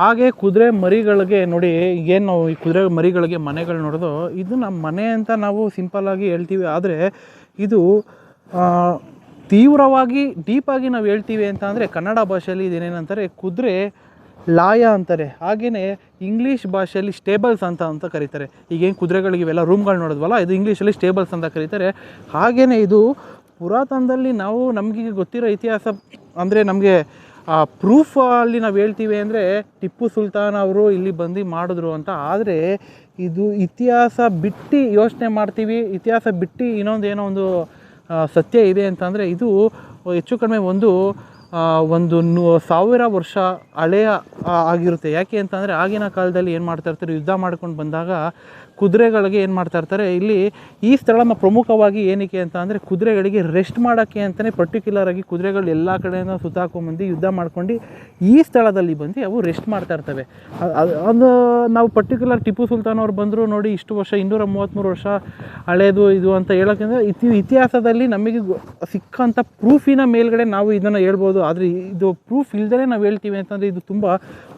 ಹಾಗೆ ಕುದುರೆ ಮರಿಗಳಿಗೆ ನೋಡಿ ಏನು ಈ ಕುದುರೆ ಮರಿಗಳಿಗೆ ಮನೆಗಳು ನೋಡೋದು ಇದು ನಮ್ಮ ಮನೆ ಅಂತ ನಾವು ಸಿಂಪಲ್ ಆಗಿ ಹೇಳ್ತೀವಿ, ಆದರೆ ಇದು ತೀವ್ರವಾಗಿ ಡೀಪಾಗಿ ನಾವು ಹೇಳ್ತೀವಿ ಅಂತ ಅಂದರೆ ಕನ್ನಡ ಭಾಷೆಯಲ್ಲಿ ಇದೇನೇನಂತಾರೆ ಕುದುರೆ ಲಾಯ ಅಂತಾರೆ. ಹಾಗೆಯೇ ಇಂಗ್ಲೀಷ್ ಭಾಷೆಯಲ್ಲಿ ಸ್ಟೇಬಲ್ಸ್ ಅಂತ ಅಂತ ಕರೀತಾರೆ. ಈಗೇನು ಕುದುರೆಗಳಿಗೆ ಇವೆಲ್ಲ ರೂಮ್ಗಳು ನೋಡಿದ್ವಲ್ಲ, ಇದು ಇಂಗ್ಲೀಷಲ್ಲಿ ಸ್ಟೇಬಲ್ಸ್ ಅಂತ ಕರೀತಾರೆ. ಹಾಗೆಯೇ ಇದು ಪುರಾತನದಲ್ಲಿ ನಾವು ನಮಗೆ ಗೊತ್ತಿರೋ ಇತಿಹಾಸ ಅಂದರೆ ನಮಗೆ ಪ್ರೂಫ್ ಅಲ್ಲಿ ನಾವು ಹೇಳ್ತೀವಿ ಅಂದರೆ ಟಿಪ್ಪು ಸುಲ್ತಾನ್ ಅವರು ಇಲ್ಲಿ ಬಂದು ಮಾಡಿದ್ರು ಅಂತ. ಆದರೆ ಇದು ಇತಿಹಾಸ ಬಿಟ್ಟು ಯೋಚನೆ ಮಾಡ್ತೀವಿ. ಇತಿಹಾಸ ಬಿಟ್ಟು ಇನ್ನೊಂದು ಏನೋ ಒಂದು ಸತ್ಯ ಇದೆ ಅಂತಂದರೆ ಇದು ಹೆಚ್ಚು ಕಡಿಮೆ ಒಂದು ಒಂದು ನೂ, ಸಾವಿರ ವರ್ಷ ಹಳೆಯ ಆಗಿರುತ್ತೆ. ಯಾಕೆ ಅಂತಂದರೆ ಆಗಿನ ಕಾಲದಲ್ಲಿ ಏನು ಮಾಡ್ತಾ ಇರ್ತಾರೆ? ಯುದ್ಧ ಮಾಡ್ಕೊಂಡು ಬಂದಾಗ ಕುದುರೆಗಳಿಗೆ ಏನು ಮಾಡ್ತಾ ಇರ್ತಾರೆ, ಇಲ್ಲಿ ಈ ಸ್ಥಳನ ಪ್ರಮುಖವಾಗಿ ಏನಕ್ಕೆ ಅಂತ ಅಂದರೆ ಕುದುರೆಗಳಿಗೆ ರೆಸ್ಟ್ ಮಾಡೋಕ್ಕೆ ಅಂತಲೇ ಪರ್ಟಿಕ್ಯುಲರ್ ಆಗಿ ಕುದುರೆಗಳು ಎಲ್ಲ ಕಡೆಯಿಂದ ಸುತ್ತಾಕೊಂಬಂದು ಯುದ್ಧ ಮಾಡ್ಕೊಂಡು ಈ ಸ್ಥಳದಲ್ಲಿ ಬಂದು ಅವು ರೆಸ್ಟ್ ಮಾಡ್ತಾ ಇರ್ತವೆ. ಅದು ನಾವು ಪರ್ಟಿಕ್ಯುಲರ್ ಟಿಪ್ಪು ಸುಲ್ತಾನ್ ಅವ್ರು ಬಂದರು ನೋಡಿ ಇಷ್ಟು ವರ್ಷ ಇನ್ನೂರ ಮೂವತ್ತ್ಮೂರು ವರ್ಷ ಹಳೇದು ಇದು ಅಂತ ಹೇಳೋಕ್ಕಿಂತ ಇತಿ, ಇತಿಹಾಸದಲ್ಲಿ ನಮಗೆ ಸಿಕ್ಕಂಥ ಪ್ರೂಫಿನ ಮೇಲ್ಗಡೆ ನಾವು ಇದನ್ನು ಹೇಳ್ಬೋದು. ಆದರೆ ಇದು ಪ್ರೂಫ್ ಇಲ್ದೇ ನಾವು ಹೇಳ್ತೀವಿ ಅಂತಂದರೆ ಇದು ತುಂಬ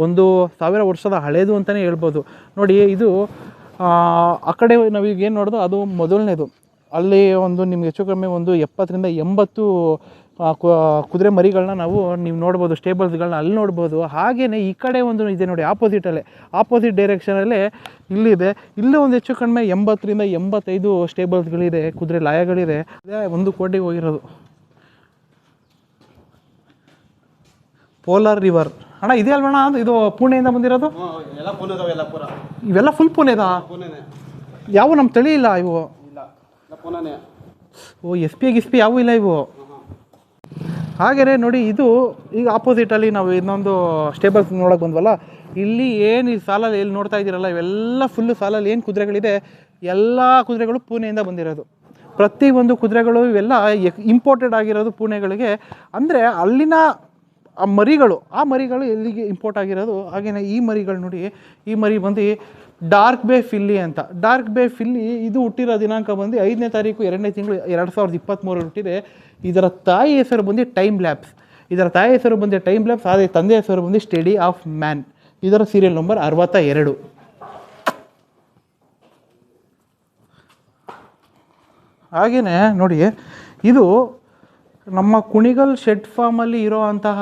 ಒಂದು ಸಾವಿರ ವರ್ಷದ ಹಳೇದು ಅಂತಲೇ ಹೇಳ್ಬೋದು. ನೋಡಿ ಇದು ಆ, ಕಡೆ ನಾವೀಗ ಏನು ನೋಡೋದು ಅದು ಮೊದಲನೇದು. ಅಲ್ಲಿ ಒಂದು ನಿಮ್ಗೆ ಹೆಚ್ಚು ಕಮ್ಮಿ ಒಂದು ಎಪ್ಪತ್ತರಿಂದ ಎಂಬತ್ತು ಕುದುರೆ ಮರಿಗಳನ್ನ ನಾವು ನೀವು ನೋಡ್ಬೋದು ಸ್ಟೇಬಲ್ಸ್ಗಳನ್ನ ಅಲ್ಲಿ ನೋಡ್ಬೋದು. ಹಾಗೆಯೇ ಈ ಕಡೆ ಒಂದು ಇದೆ ನೋಡಿ ಆಪೋಸಿಟಲ್ಲೇ ಆಪೋಸಿಟ್ ಡೈರೆಕ್ಷನಲ್ಲೇ ಇಲ್ಲಿದೆ. ಇಲ್ಲೂ ಒಂದು ಹೆಚ್ಚು ಕಡಿಮೆ ಎಂಬತ್ತರಿಂದ ಎಂಬತ್ತೈದು ಸ್ಟೇಬಲ್ಸ್ಗಳಿದೆ ಕುದುರೆ ಲಾಯಗಳಿದೆ. ಅದೇ ಒಂದು ಕೋಟಿ ಹೋಗಿರೋದು. ಪೋಲಾರ್ ರಿವರ್ ಅಣ್ಣ ಇದೆ ಅಲ್ವಣ್ಣ ಅದು ಇದು ಪುಣೆಯಿಂದ ಬಂದಿರೋದು? ಇವೆಲ್ಲ ಫುಲ್ ಪುಣೆದಾ? ಯಾವ ನಮ್ಮ ತಳಿ ಇಲ್ಲ ಇವು? ಓ ಎಸ್ ಪಿ ಗಿಸ್ ಪಿ ಯಾವೂ ಇಲ್ಲ ಇವು? ಹಾಗೆಯೇ ನೋಡಿ ಇದು ಈಗ ಆಪೋಸಿಟಲ್ಲಿ ನಾವು ಇನ್ನೊಂದು ಸ್ಟೇಬಲ್ಸ್ ನೋಡೋಕೆ ಬಂದ್ವಲ್ಲ ಇಲ್ಲಿ ಏನು ಈ ಸಾಲಲ್ಲಿ ಎಲ್ಲಿ ನೋಡ್ತಾ ಇದ್ದೀರಲ್ಲ ಇವೆಲ್ಲ ಫುಲ್ಲು ಸಾಲಲ್ಲಿ ಏನು ಕುದುರೆಗಳಿದೆ ಎಲ್ಲ ಕುದುರೆಗಳು ಪುಣೆಯಿಂದ ಬಂದಿರೋದು. ಪ್ರತಿಯೊಂದು ಕುದುರೆಗಳು ಇವೆಲ್ಲ ಇಂಪೋರ್ಟೆಡ್ ಆಗಿರೋದು ಪುಣೆಗಳಿಗೆ. ಅಂದರೆ ಅಲ್ಲಿನ ಆ ಮರಿಗಳು ಆ ಮರಿಗಳು ಎಲ್ಲಿಗೆ ಇಂಪೋರ್ಟ್ ಆಗಿರೋದು? ಹಾಗೆಯೇ ಈ ಮರಿಗಳು ನೋಡಿ, ಈ ಮರಿ ಬಂದು ಡಾರ್ಕ್ ಬೇ ಫಿಲ್ಲಿ ಅಂತ. ಡಾರ್ಕ್ ಬೇ ಫಿಲ್ಲಿ ಇದು ಹುಟ್ಟಿರೋ ದಿನಾಂಕ ಬಂದು ಐದನೇ ತಾರೀಕು, ಎರಡನೇ ತಿಂಗಳು, ಎರಡು ಸಾವಿರದ ಇಪ್ಪತ್ತ್ಮೂರಲ್ಲಿ ಹುಟ್ಟಿದೆ. ಇದರ ತಾಯಿ ಹೆಸರು ಬಂದು ಟೈಮ್ ಲ್ಯಾಬ್ಸ್ ಇದರ ತಾಯಿ ಹೆಸರು ಬಂದು ಟೈಮ್ ಲ್ಯಾಬ್ಸ್ ಆದರೆ ತಂದೆ ಹೆಸರು ಬಂದು ಸ್ಟಡಿ ಆಫ್ ಮ್ಯಾನ್ ಇದರ ಸೀರಿಯಲ್ ನಂಬರ್ ಅರವತ್ತ ಎರಡು ಹಾಗೆಯೇ ನೋಡಿ, ಇದು ನಮ್ಮ ಕುಣಿಗಲ್ ಶೆಡ್ ಫಾರ್ಮಲ್ಲಿ ಇರೋ ಅಂತಹ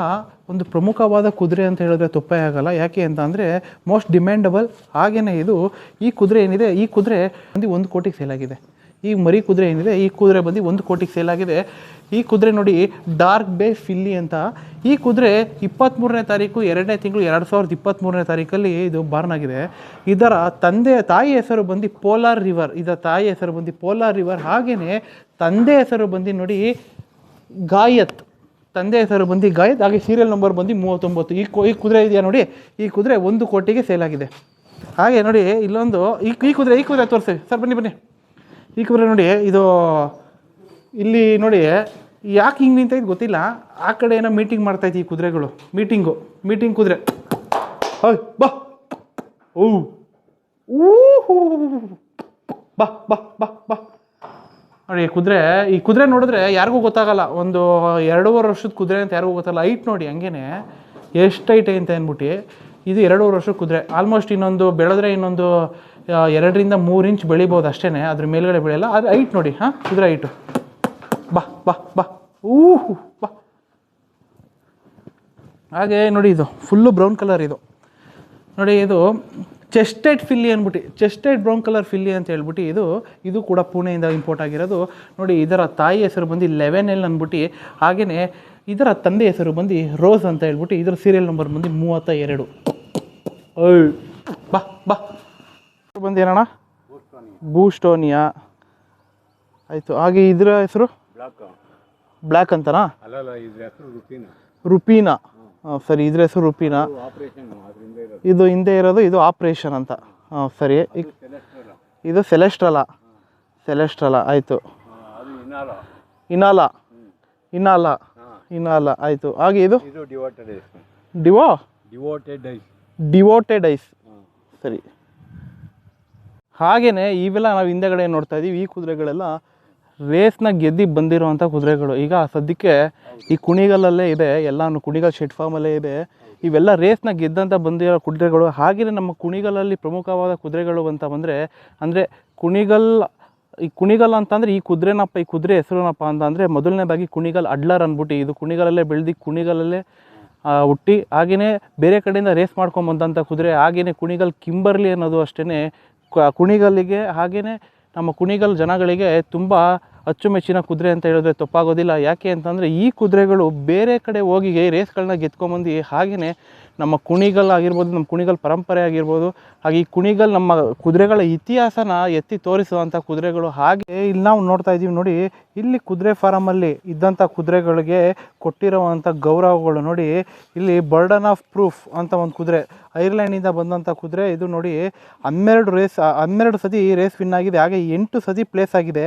ಒಂದು ಪ್ರಮುಖವಾದ ಕುದುರೆ ಅಂತ ಹೇಳಿದ್ರೆ ತಪ್ಪೇ ಆಗಲ್ಲ. ಯಾಕೆ ಅಂತ ಅಂದರೆ ಮೋಸ್ಟ್ ಡಿಮ್ಯಾಂಡಬಲ್ ಹಾಗೆಯೇ ಇದು. ಈ ಕುದುರೆ ಏನಿದೆ? ಈ ಕುದುರೆ ಬಂದು ಒಂದು ಕೋಟಿಗೆ ಸೇಲ್ ಆಗಿದೆ. ಈ ಮರಿ ಕುದುರೆ ಏನಿದೆ? ಈ ಕುದುರೆ ಬಂದು ಒಂದು ಕೋಟಿಗೆ ಸೇಲ್ ಆಗಿದೆ. ಈ ಕುದುರೆ ನೋಡಿ, ಡಾರ್ಕ್ ಬೇ ಫಿಲ್ಲಿ ಅಂತ. ಈ ಕುದುರೆ ಇಪ್ಪತ್ತ್ಮೂರನೇ ತಾರೀಕು, ಎರಡನೇ ತಿಂಗಳು, ಎರಡು ಸಾವಿರದ ಇಪ್ಪತ್ತ್ಮೂರನೇ ತಾರೀಕಲ್ಲಿ ಇದು ಬಾರ್ನ್ ಆಗಿದೆ. ಇದರ ತಂದೆ, ತಾಯಿ ಹೆಸರು ಬಂದು ಪೋಲಾರ್ ರಿವರ್. ಇದರ ತಾಯಿ ಹೆಸರು ಬಂದು ಪೋಲಾರ್ ರಿವರ್. ಹಾಗೆಯೇ ತಂದೆ ಹೆಸರು ಬಂದು ನೋಡಿ ಗಾಯತ್, ತಂದೆ ಹೆಸರು ಬಂದು ಗಾಯತ್, ಹಾಗೆ ಸೀರಿಯಲ್ ನಂಬರ್ ಬಂದು ಮೂವತ್ತೊಂಬತ್ತು. ಈ ಈ ಕುದುರೆ ಇದೆಯಾ ನೋಡಿ? ಈ ಕುದುರೆ ಒಂದು ಕೋಟಿಗೆ ಸೇಲ್ ಆಗಿದೆ. ಹಾಗೆ ನೋಡಿ, ಇಲ್ಲೊಂದು, ಈ ಈ ಕುದುರೆ ಈ ಕುದುರೆ ತೋರಿಸಿ. ಸರ್, ಬನ್ನಿ ಬನ್ನಿ. ಈ ಕುದುರೆ ನೋಡಿ, ಇದು, ಇಲ್ಲಿ ನೋಡಿ, ಯಾಕೆ ಹಿಂಗೆ ನಿಂತೈತೆ ಗೊತ್ತಿಲ್ಲ. ಆ ಕಡೆ ಏನೋ ಮೀಟಿಂಗ್ ಮಾಡ್ತಾಯಿತ್ತು ಈ ಕುದುರೆಗಳು. ಮೀಟಿಂಗು ಮೀಟಿಂಗ್ ಕುದುರೆ. ಹೋಯ್, ಬಾ. ಓ. ಊಹು ಬಾ ಬಾ ಬಾ ಬಾ. ನೋಡಿ, ಕುದುರೆ, ಈ ಕುದುರೆ ನೋಡಿದ್ರೆ ಯಾರಿಗೂ ಗೊತ್ತಾಗಲ್ಲ. ಒಂದು ಎರಡೂವರೆ ವರ್ಷದ ಕುದುರೆ ಅಂತ ಯಾರಿಗೂ ಗೊತ್ತಾಗಲ್ಲ. ಹೈಟ್ ನೋಡಿ, ಹಂಗೇನೆ. ಎಷ್ಟು ಹೈಟ್ ಅಂತ ಅಂದ್ಬಿಟ್ಟು. ಇದು ಎರಡೂವರೆ ವರ್ಷದ ಕುದುರೆ. ಆಲ್ಮೋಸ್ಟ್ ಇನ್ನೊಂದು, ಬೆಳೆದ್ರೆ ಇನ್ನೊಂದು ಎರಡರಿಂದ ಮೂರು ಇಂಚ್ ಬೆಳಿಬೋದು ಅಷ್ಟೇ ಅದ್ರ ಮೇಲ್ಗಡೆ ಬೆಳೆಯಲ್ಲ. ಆದರೆ ಹೈಟ್ ನೋಡಿ, ಹಾಂ? ಕುದುರೆ ಹೈಟು ಬಾ ಬಾ ಬಾ. ಊಹು, ಬಾ. ಹಾಗೆ ನೋಡಿ ಇದು. ಫುಲ್ಲು ಬ್ರೌನ್ ಕಲರ್ ಇದು. ನೋಡಿ ಇದು ಚೆಸ್ಟೆಡ್ ಫಿಲ್ಲಿ ಅಂದ್ಬಿಟ್ಟು ಚೆಸ್ಟೆಡ್ ಬ್ರೌನ್ ಕಲರ್ ಫಿಲ್ಲಿ ಅಂತ ಹೇಳ್ಬಿಟ್ಟು ಇದು ಇದು ಕೂಡ ಪುಣೆಯಿಂದ ಇಂಪೋರ್ಟ್ ಆಗಿರೋದು. ನೋಡಿ ಇದರ ತಾಯಿ ಹೆಸರು ಬಂದು ಲೆವೆನ್ ಎಲ್ ಅಂದ್ಬಿಟ್ಟು ಹಾಗೆಯೇ ಇದರ ತಂದೆ ಹೆಸರು ಬಂದು ರೋಸ್ ಅಂತ ಹೇಳ್ಬಿಟ್ಟು ಇದರ ಸೀರಿಯಲ್ ನಂಬರ್ ಬಂದು ಮೂವತ್ತ ಎರಡು ಬಾ ಬಾ. ಬಂದು ಏನಣ್ಣ? ಬೂಸ್ಟೋನಿಯಾ. ಆಯಿತು ಹಾಗೆ ಇದರ ಹೆಸರು? ಬ್ಲಾಕ್. ಬ್ಲ್ಯಾಕ್ ಅಂತನಾ? ರುಪೀನಾ. ಸರಿ ಇದ್ರ ಹೆಸರು ರುಪೀನಾ. ಇದು ಹಿಂದೆ ಇರೋದು ಇದು ಆಪ್ರೇಷನ್ ಅಂತ. ಹಾಂ ಸರಿ. ಇದು ಸೆಲೆಸ್ಟ್ರಲ ಸೆಲೆಸ್ಟ್ರಲ ಆಯಿತು. ಇನಾಲ. ಇನಾಲ. ಇನಾಲ. ಆಯಿತು. ಹಾಗೆ ಇದು? ಡಿವೋ? Devoted is devoted is. ಸರಿ. ಹಾಗೆಯೇ ಇವೆಲ್ಲ ನಾವು ಹಿಂದೆಗಡೆ ನೋಡ್ತಾ ಇದ್ದೀವಿ ಈ ಕುದುರೆಗಳೆಲ್ಲ ರೇಸ್ನ ಗೆದ್ದಿ ಬಂದಿರೋವಂಥ ಕುದುರೆಗಳು. ಈಗ ಸದ್ಯಕ್ಕೆ ಈ ಕುಣಿಗಲ್ಲಲ್ಲೇ ಇದೆ, ಎಲ್ಲಾನು ಕುಣಿಗಲ್ ಶೆಡ್ ಫಾರ್ಮಲ್ಲೇ ಇದೆ. ಇವೆಲ್ಲ ರೇಸ್ನ ಗೆದ್ದಂತ ಬಂದಿರೋ ಕುದುರೆಗಳು ಹಾಗೆಯೇ ನಮ್ಮ ಕುಣಿಗಲಲ್ಲಿ ಪ್ರಮುಖವಾದ ಕುದುರೆಗಳು ಅಂತ ಬಂದರೆ, ಅಂದರೆ ಕುಣಿಗಲ್, ಈ ಕುಣಿಗಲ್ ಅಂತಂದರೆ ಈ ಕುದುರೆನಪ್ಪ, ಈ ಕುದುರೆ ಹೆಸರುನಪ್ಪ ಅಂತ ಮೊದಲನೇ ಮೊದಲನೇದಾಗಿ ಕುಣಿಗಲ್ ಅಡ್ಲರ್ ಅಂದ್ಬಿಟ್ಟು, ಇದು ಕುಣಿಗಲಲ್ಲೇ ಬೆಳೆದು ಕುಣಿಗಲಲ್ಲೇ ಹುಟ್ಟಿ ಹಾಗೆಯೇ ಬೇರೆ ಕಡೆಯಿಂದ ರೇಸ್ ಮಾಡ್ಕೊಂಬಂದಂಥ ಕುದುರೆ ಹಾಗೆಯೇ ಕುಣಿಗಲ್ ಕಿಂಬರ್ಲಿ ಅನ್ನೋದು ಅಷ್ಟೇ ಕುಣಿಗಲ್ಲಿಗೆ ಹಾಗೆಯೇ ನಮ್ಮ ಕುಣಿಗಲ್ ಜನಗಳಿಗೆ ತುಂಬ ಅಚ್ಚುಮೆಚ್ಚಿನ ಕುದುರೆ ಅಂತ ಹೇಳಿದ್ರೆ ತಪ್ಪಾಗೋದಿಲ್ಲ. ಯಾಕೆ ಅಂತಂದರೆ ಈ ಕುದುರೆಗಳು ಬೇರೆ ಕಡೆ ಹೋಗಿ ರೇಸ್ಗಳನ್ನ ಗೆದ್ಕೊಂಬಂದು ಹಾಗೆಯೇ ನಮ್ಮ ಕುಣಿಗಲ್ ಆಗಿರ್ಬೋದು, ನಮ್ಮ ಕುಣಿಗಲ್ ಪರಂಪರೆ ಆಗಿರ್ಬೋದು, ಹಾಗೆ ಈ ಕುಣಿಗಲ್ ನಮ್ಮ ಕುದುರೆಗಳ ಇತಿಹಾಸನ ಎತ್ತಿ ತೋರಿಸುವಂಥ ಕುದುರೆಗಳು ಹಾಗೆ ಇಲ್ಲಿ ನಾವು ನೋಡ್ತಾ ಇದ್ದೀವಿ ನೋಡಿ. ಇಲ್ಲಿ ಕುದುರೆ ಫಾರಮಲ್ಲಿ ಇದ್ದಂಥ ಕುದುರೆಗಳಿಗೆ ಕೊಟ್ಟಿರುವಂಥ ಗೌರವಗಳು ನೋಡಿ. ಇಲ್ಲಿ ಬರ್ಡನ್ ಆಫ್ ಪ್ರೂಫ್ ಅಂತ ಒಂದು ಕುದುರೆ, ಐರ್ಲೆಂಡಿಂದ ಬಂದಂಥ ಕುದುರೆ. ಇದು ನೋಡಿ ಹನ್ನೆರಡು ರೇಸ್, ಹನ್ನೆರಡು ಸತಿ ರೇಸ್ ವಿನ್ ಆಗಿದೆ. ಹಾಗೆ ಎಂಟು ಸತಿ ಪ್ಲೇಸ್ ಆಗಿದೆ.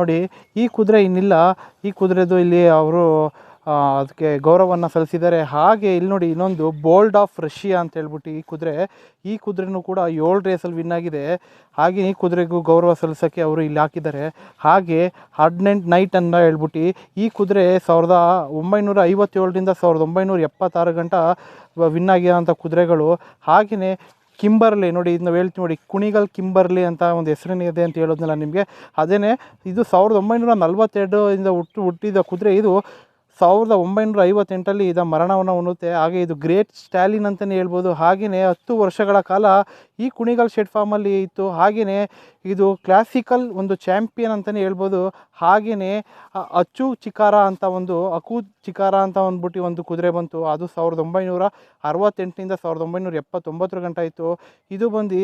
ನೋಡಿ, ಈ ಕುದುರೆ ಇನ್ನಿಲ್ಲ. ಈ ಕುದುರೆದು ಇಲ್ಲಿ ಅವರು ಅದಕ್ಕೆ ಗೌರವವನ್ನು ಸಲ್ಲಿಸಿದ್ದಾರೆ. ಹಾಗೆ ಇಲ್ಲಿ ನೋಡಿ ಇನ್ನೊಂದು ಬೋಲ್ಡ್ ಆಫ್ ರಷ್ಯಾ ಅಂತ ಹೇಳ್ಬಿಟ್ಟು ಈ ಕುದುರೆ, ಈ ಕುದುರೆನೂ ಕೂಡ ಏಳು ರೇಸಲ್ಲಿ ವಿನ್ ಆಗಿದೆ. ಹಾಗೆ ಈ ಕುದುರೆಗೂ ಗೌರವ ಸಲ್ಲಿಸೋಕ್ಕೆ ಅವರು ಇಲ್ಲಿ ಹಾಕಿದ್ದಾರೆ. ಹಾಗೆ ಹಡ್ನೆಂಟ್ ನೈಟ್ ಅಂತ ಹೇಳ್ಬಿಟ್ಟು ಈ ಕುದುರೆ ಸಾವಿರದ ಒಂಬೈನೂರ ಐವತ್ತೇಳರಿಂದ ಸಾವಿರದ ಒಂಬೈನೂರ ಎಪ್ಪತ್ತಾರು ಗಂಟ ವಿನ್ ಆಗಿರೋಂಥ ಕುದುರೆಗಳು. ಹಾಗೆಯೇ ಕಿಂಬರ್ಲಿ ನೋಡಿ ಇದು ನಾವು ಹೇಳ್ತೀವಿ ನೋಡಿ, ಕುಣಿಗಲ್ ಕಿಂಬರ್ಲಿ ಅಂತ ಒಂದು ಹೆಸರೇನಿದೆ ಅಂತ ಹೇಳೋದ್ನಲ್ಲ ನಿಮಗೆ. ಅದೇ ಇದು ಸಾವಿರದ ಒಂಬೈನೂರ ನಲ್ವತ್ತೆರಡು ಇಂದ ಹುಟ್ಟು, ಹುಟ್ಟಿದ ಕುದುರೆ, ಇದು ಸಾವಿರದ ಒಂಬೈನೂರ ಐವತ್ತೆಂಟರಲ್ಲಿ ಇದ ಮರಣವನ್ನು ಹೊಂದುತ್ತೆ ಹಾಗೆ ಇದು ಗ್ರೇಟ್ ಸ್ಟ್ಯಾಲಿನ್ ಅಂತಲೇ ಹೇಳ್ಬೋದು. ಹಾಗೆಯೇ ಹತ್ತು ವರ್ಷಗಳ ಕಾಲ ಈ ಕುಣಿಗಲ್ ಶೆಡ್ ಫಾರ್ಮಲ್ಲಿ ಇತ್ತು. ಹಾಗೆಯೇ ಇದು ಕ್ಲಾಸಿಕಲ್ ಒಂದು ಚಾಂಪಿಯನ್ ಅಂತಲೇ ಹೇಳ್ಬೋದು. ಹಾಗೆಯೇ ಅಚ್ಚು ಚಿಕಾರ ಅಂತ ಒಂದು, ಅಕು ಚಿಕಾರ ಅಂತ ಅಂದ್ಬಿಟ್ಟು ಒಂದು ಕುದುರೆ ಬಂತು. ಅದು ಸಾವಿರದ ಒಂಬೈನೂರ ಅರವತ್ತೆಂಟರಿಂದ ಸಾವಿರದ ಒಂಬೈನೂರ ಎಪ್ಪತ್ತೊಂಬತ್ತರ ಗಂಟೆ ಇತ್ತು. ಇದು ಬಂದು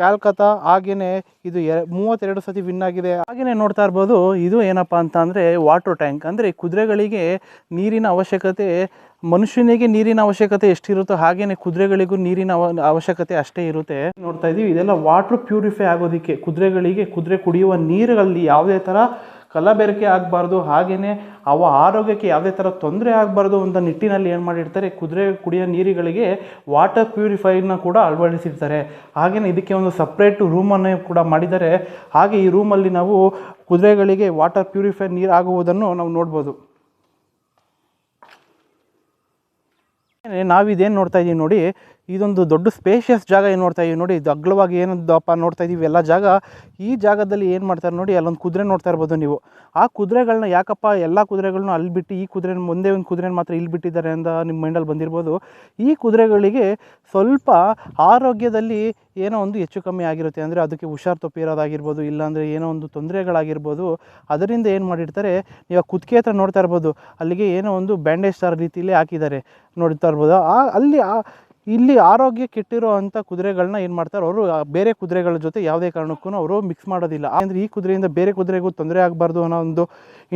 ಕ್ಯಾಲ್ಕತ್ತಾ ಹಾಗೆಯೇ ಇದು ಎ ಮೂವತ್ತೆರಡು ಸತಿ ವಿನ್ ಆಗಿದೆ. ಹಾಗೆಯೇ ನೋಡ್ತಾ ಇರ್ಬೋದು, ಇದು ಏನಪ್ಪ ಅಂತ ಅಂದರೆ ವಾಟರ್ ಟ್ಯಾಂಕ್ ಅಂದರೆ ಕುದುರೆಗಳಿಗೆ ನೀರಿನ ಅವಶ್ಯಕತೆ, ಮನುಷ್ಯನಿಗೆ ನೀರಿನ ಅವಶ್ಯಕತೆ ಎಷ್ಟಿರುತ್ತೋ ಹಾಗೆಯೇ ಕುದುರೆಗಳಿಗೂ ನೀರಿನ ಅವ ಅವಶ್ಯಕತೆ ಅಷ್ಟೇ ಇರುತ್ತೆ. ನೋಡ್ತಾ ಇದೀವಿ, ಇದೆಲ್ಲ ವಾಟರ್ ಪ್ಯೂರಿಫೈ ಆಗೋದಕ್ಕೆ ಕುದುರೆಗಳಿಗೆ ಕುದುರೆ ಕುಡಿಯುವ ನೀರಲ್ಲಿ ಯಾವುದೇ ಥರ ಕಲಬೆರಕೆ ಆಗಬಾರ್ದು ಹಾಗೆಯೇ ಅವ ಆರೋಗ್ಯಕ್ಕೆ ಯಾವುದೇ ಥರ ತೊಂದರೆ ಆಗಬಾರ್ದು ಅಂತ ನಿಟ್ಟಿನಲ್ಲಿ ಏನು ಮಾಡಿರ್ತಾರೆ, ಕುದುರೆ ಕುಡಿಯೋ ನೀರುಗಳಿಗೆ ವಾಟರ್ ಪ್ಯೂರಿಫೈನ ಕೂಡ ಅಳವಡಿಸಿರ್ತಾರೆ. ಹಾಗೆಯೇ ಇದಕ್ಕೆ ಒಂದು ಸಪ್ರೇಟ್ ರೂಮನ್ನು ಕೂಡ ಮಾಡಿದ್ದಾರೆ. ಹಾಗೆ ಈ ರೂಮಲ್ಲಿ ನಾವು ಕುದುರೆಗಳಿಗೆ ವಾಟರ್ ಪ್ಯೂರಿಫೈ ನೀರು ಆಗುವುದನ್ನು ನಾವು ನೋಡ್ಬೋದು. ನಾವಿದೇನು ನೋಡ್ತಾ ಇದ್ದೀವಿ ನೋಡಿ ಇದೊಂದು ದೊಡ್ಡ ಸ್ಪೇಷಿಯಸ್ ಜಾಗ ಏನು ನೋಡ್ತಾ ಇದೀವಿ ನೋಡಿ, ಇದು ಅಗ್ಲವಾಗಿ ಏನದಪ್ಪ ನೋಡ್ತಾ ಇದೀವಿ, ಎಲ್ಲ ಜಾಗ. ಈ ಜಾಗದಲ್ಲಿ ಏನು ಮಾಡ್ತಾರೆ ನೋಡಿ, ಅಲ್ಲೊಂದು ಕುದುರೆ ನೋಡ್ತಾ ಇರ್ಬೋದು ನೀವು. ಆ ಕುದುರೆಗಳನ್ನ ಯಾಕಪ್ಪ ಎಲ್ಲ ಕುದುರೆಗಳನ್ನ ಅಲ್ಲಿ ಬಿಟ್ಟು, ಈ ಕುದುರೆ ಮುಂದೆ ಒಂದು ಕುದುರೆ ಮಾತ್ರ ಇಲ್ಲಿ ಬಿಟ್ಟಿದ್ದಾರೆ ಅಂತ ನಿಮ್ಮ ಮೈಂಡಲ್ಲಿ ಬಂದಿರ್ಬೋದು. ಈ ಕುದುರೆಗಳಿಗೆ ಸ್ವಲ್ಪ ಆರೋಗ್ಯದಲ್ಲಿ ಏನೋ ಒಂದು ಹೆಚ್ಚು ಕಮ್ಮಿ ಆಗಿರುತ್ತೆ. ಅಂದರೆ ಅದಕ್ಕೆ ಹುಷಾರು ತಪ್ಪಿರೋದಾಗಿರ್ಬೋದು ಇಲ್ಲಾಂದರೆ ಏನೋ ಒಂದು ತೊಂದರೆಗಳಾಗಿರ್ಬೋದು. ಅದರಿಂದ ಏನು ಮಾಡಿರ್ತಾರೆ, ನೀವು ಕುತ್ತಿಗೆ ಹತ್ರ ನೋಡ್ತಾ ಇರ್ಬೋದು. ಅಲ್ಲಿಗೆ ಏನೋ ಒಂದು ಬ್ಯಾಂಡೇಜ್ ಥರ ರೀತಿಯಲ್ಲಿ ಹಾಕಿದ್ದಾರೆ. ನೋಡ್ತಾ ಇರ್ಬೋದು. ಆ, ಅಲ್ಲಿ ಆ ಇಲ್ಲಿ ಆರೋಗ್ಯ ಕೆಟ್ಟಿರೋ ಅಂಥ ಕುದುರೆಗಳನ್ನ ಏನು ಮಾಡ್ತಾರೆ? ಅವರು ಬೇರೆ ಕುದುರೆಗಳ ಜೊತೆ ಯಾವುದೇ ಕಾರಣಕ್ಕೂ ಅವರು ಮಿಕ್ಸ್ ಮಾಡೋದಿಲ್ಲ. ಅಂದರೆ ಈ ಕುದುರೆಯಿಂದ ಬೇರೆ ಕುದುರೆಗೂ ತೊಂದರೆ ಆಗಬಾರ್ದು ಅನ್ನೋ ಒಂದು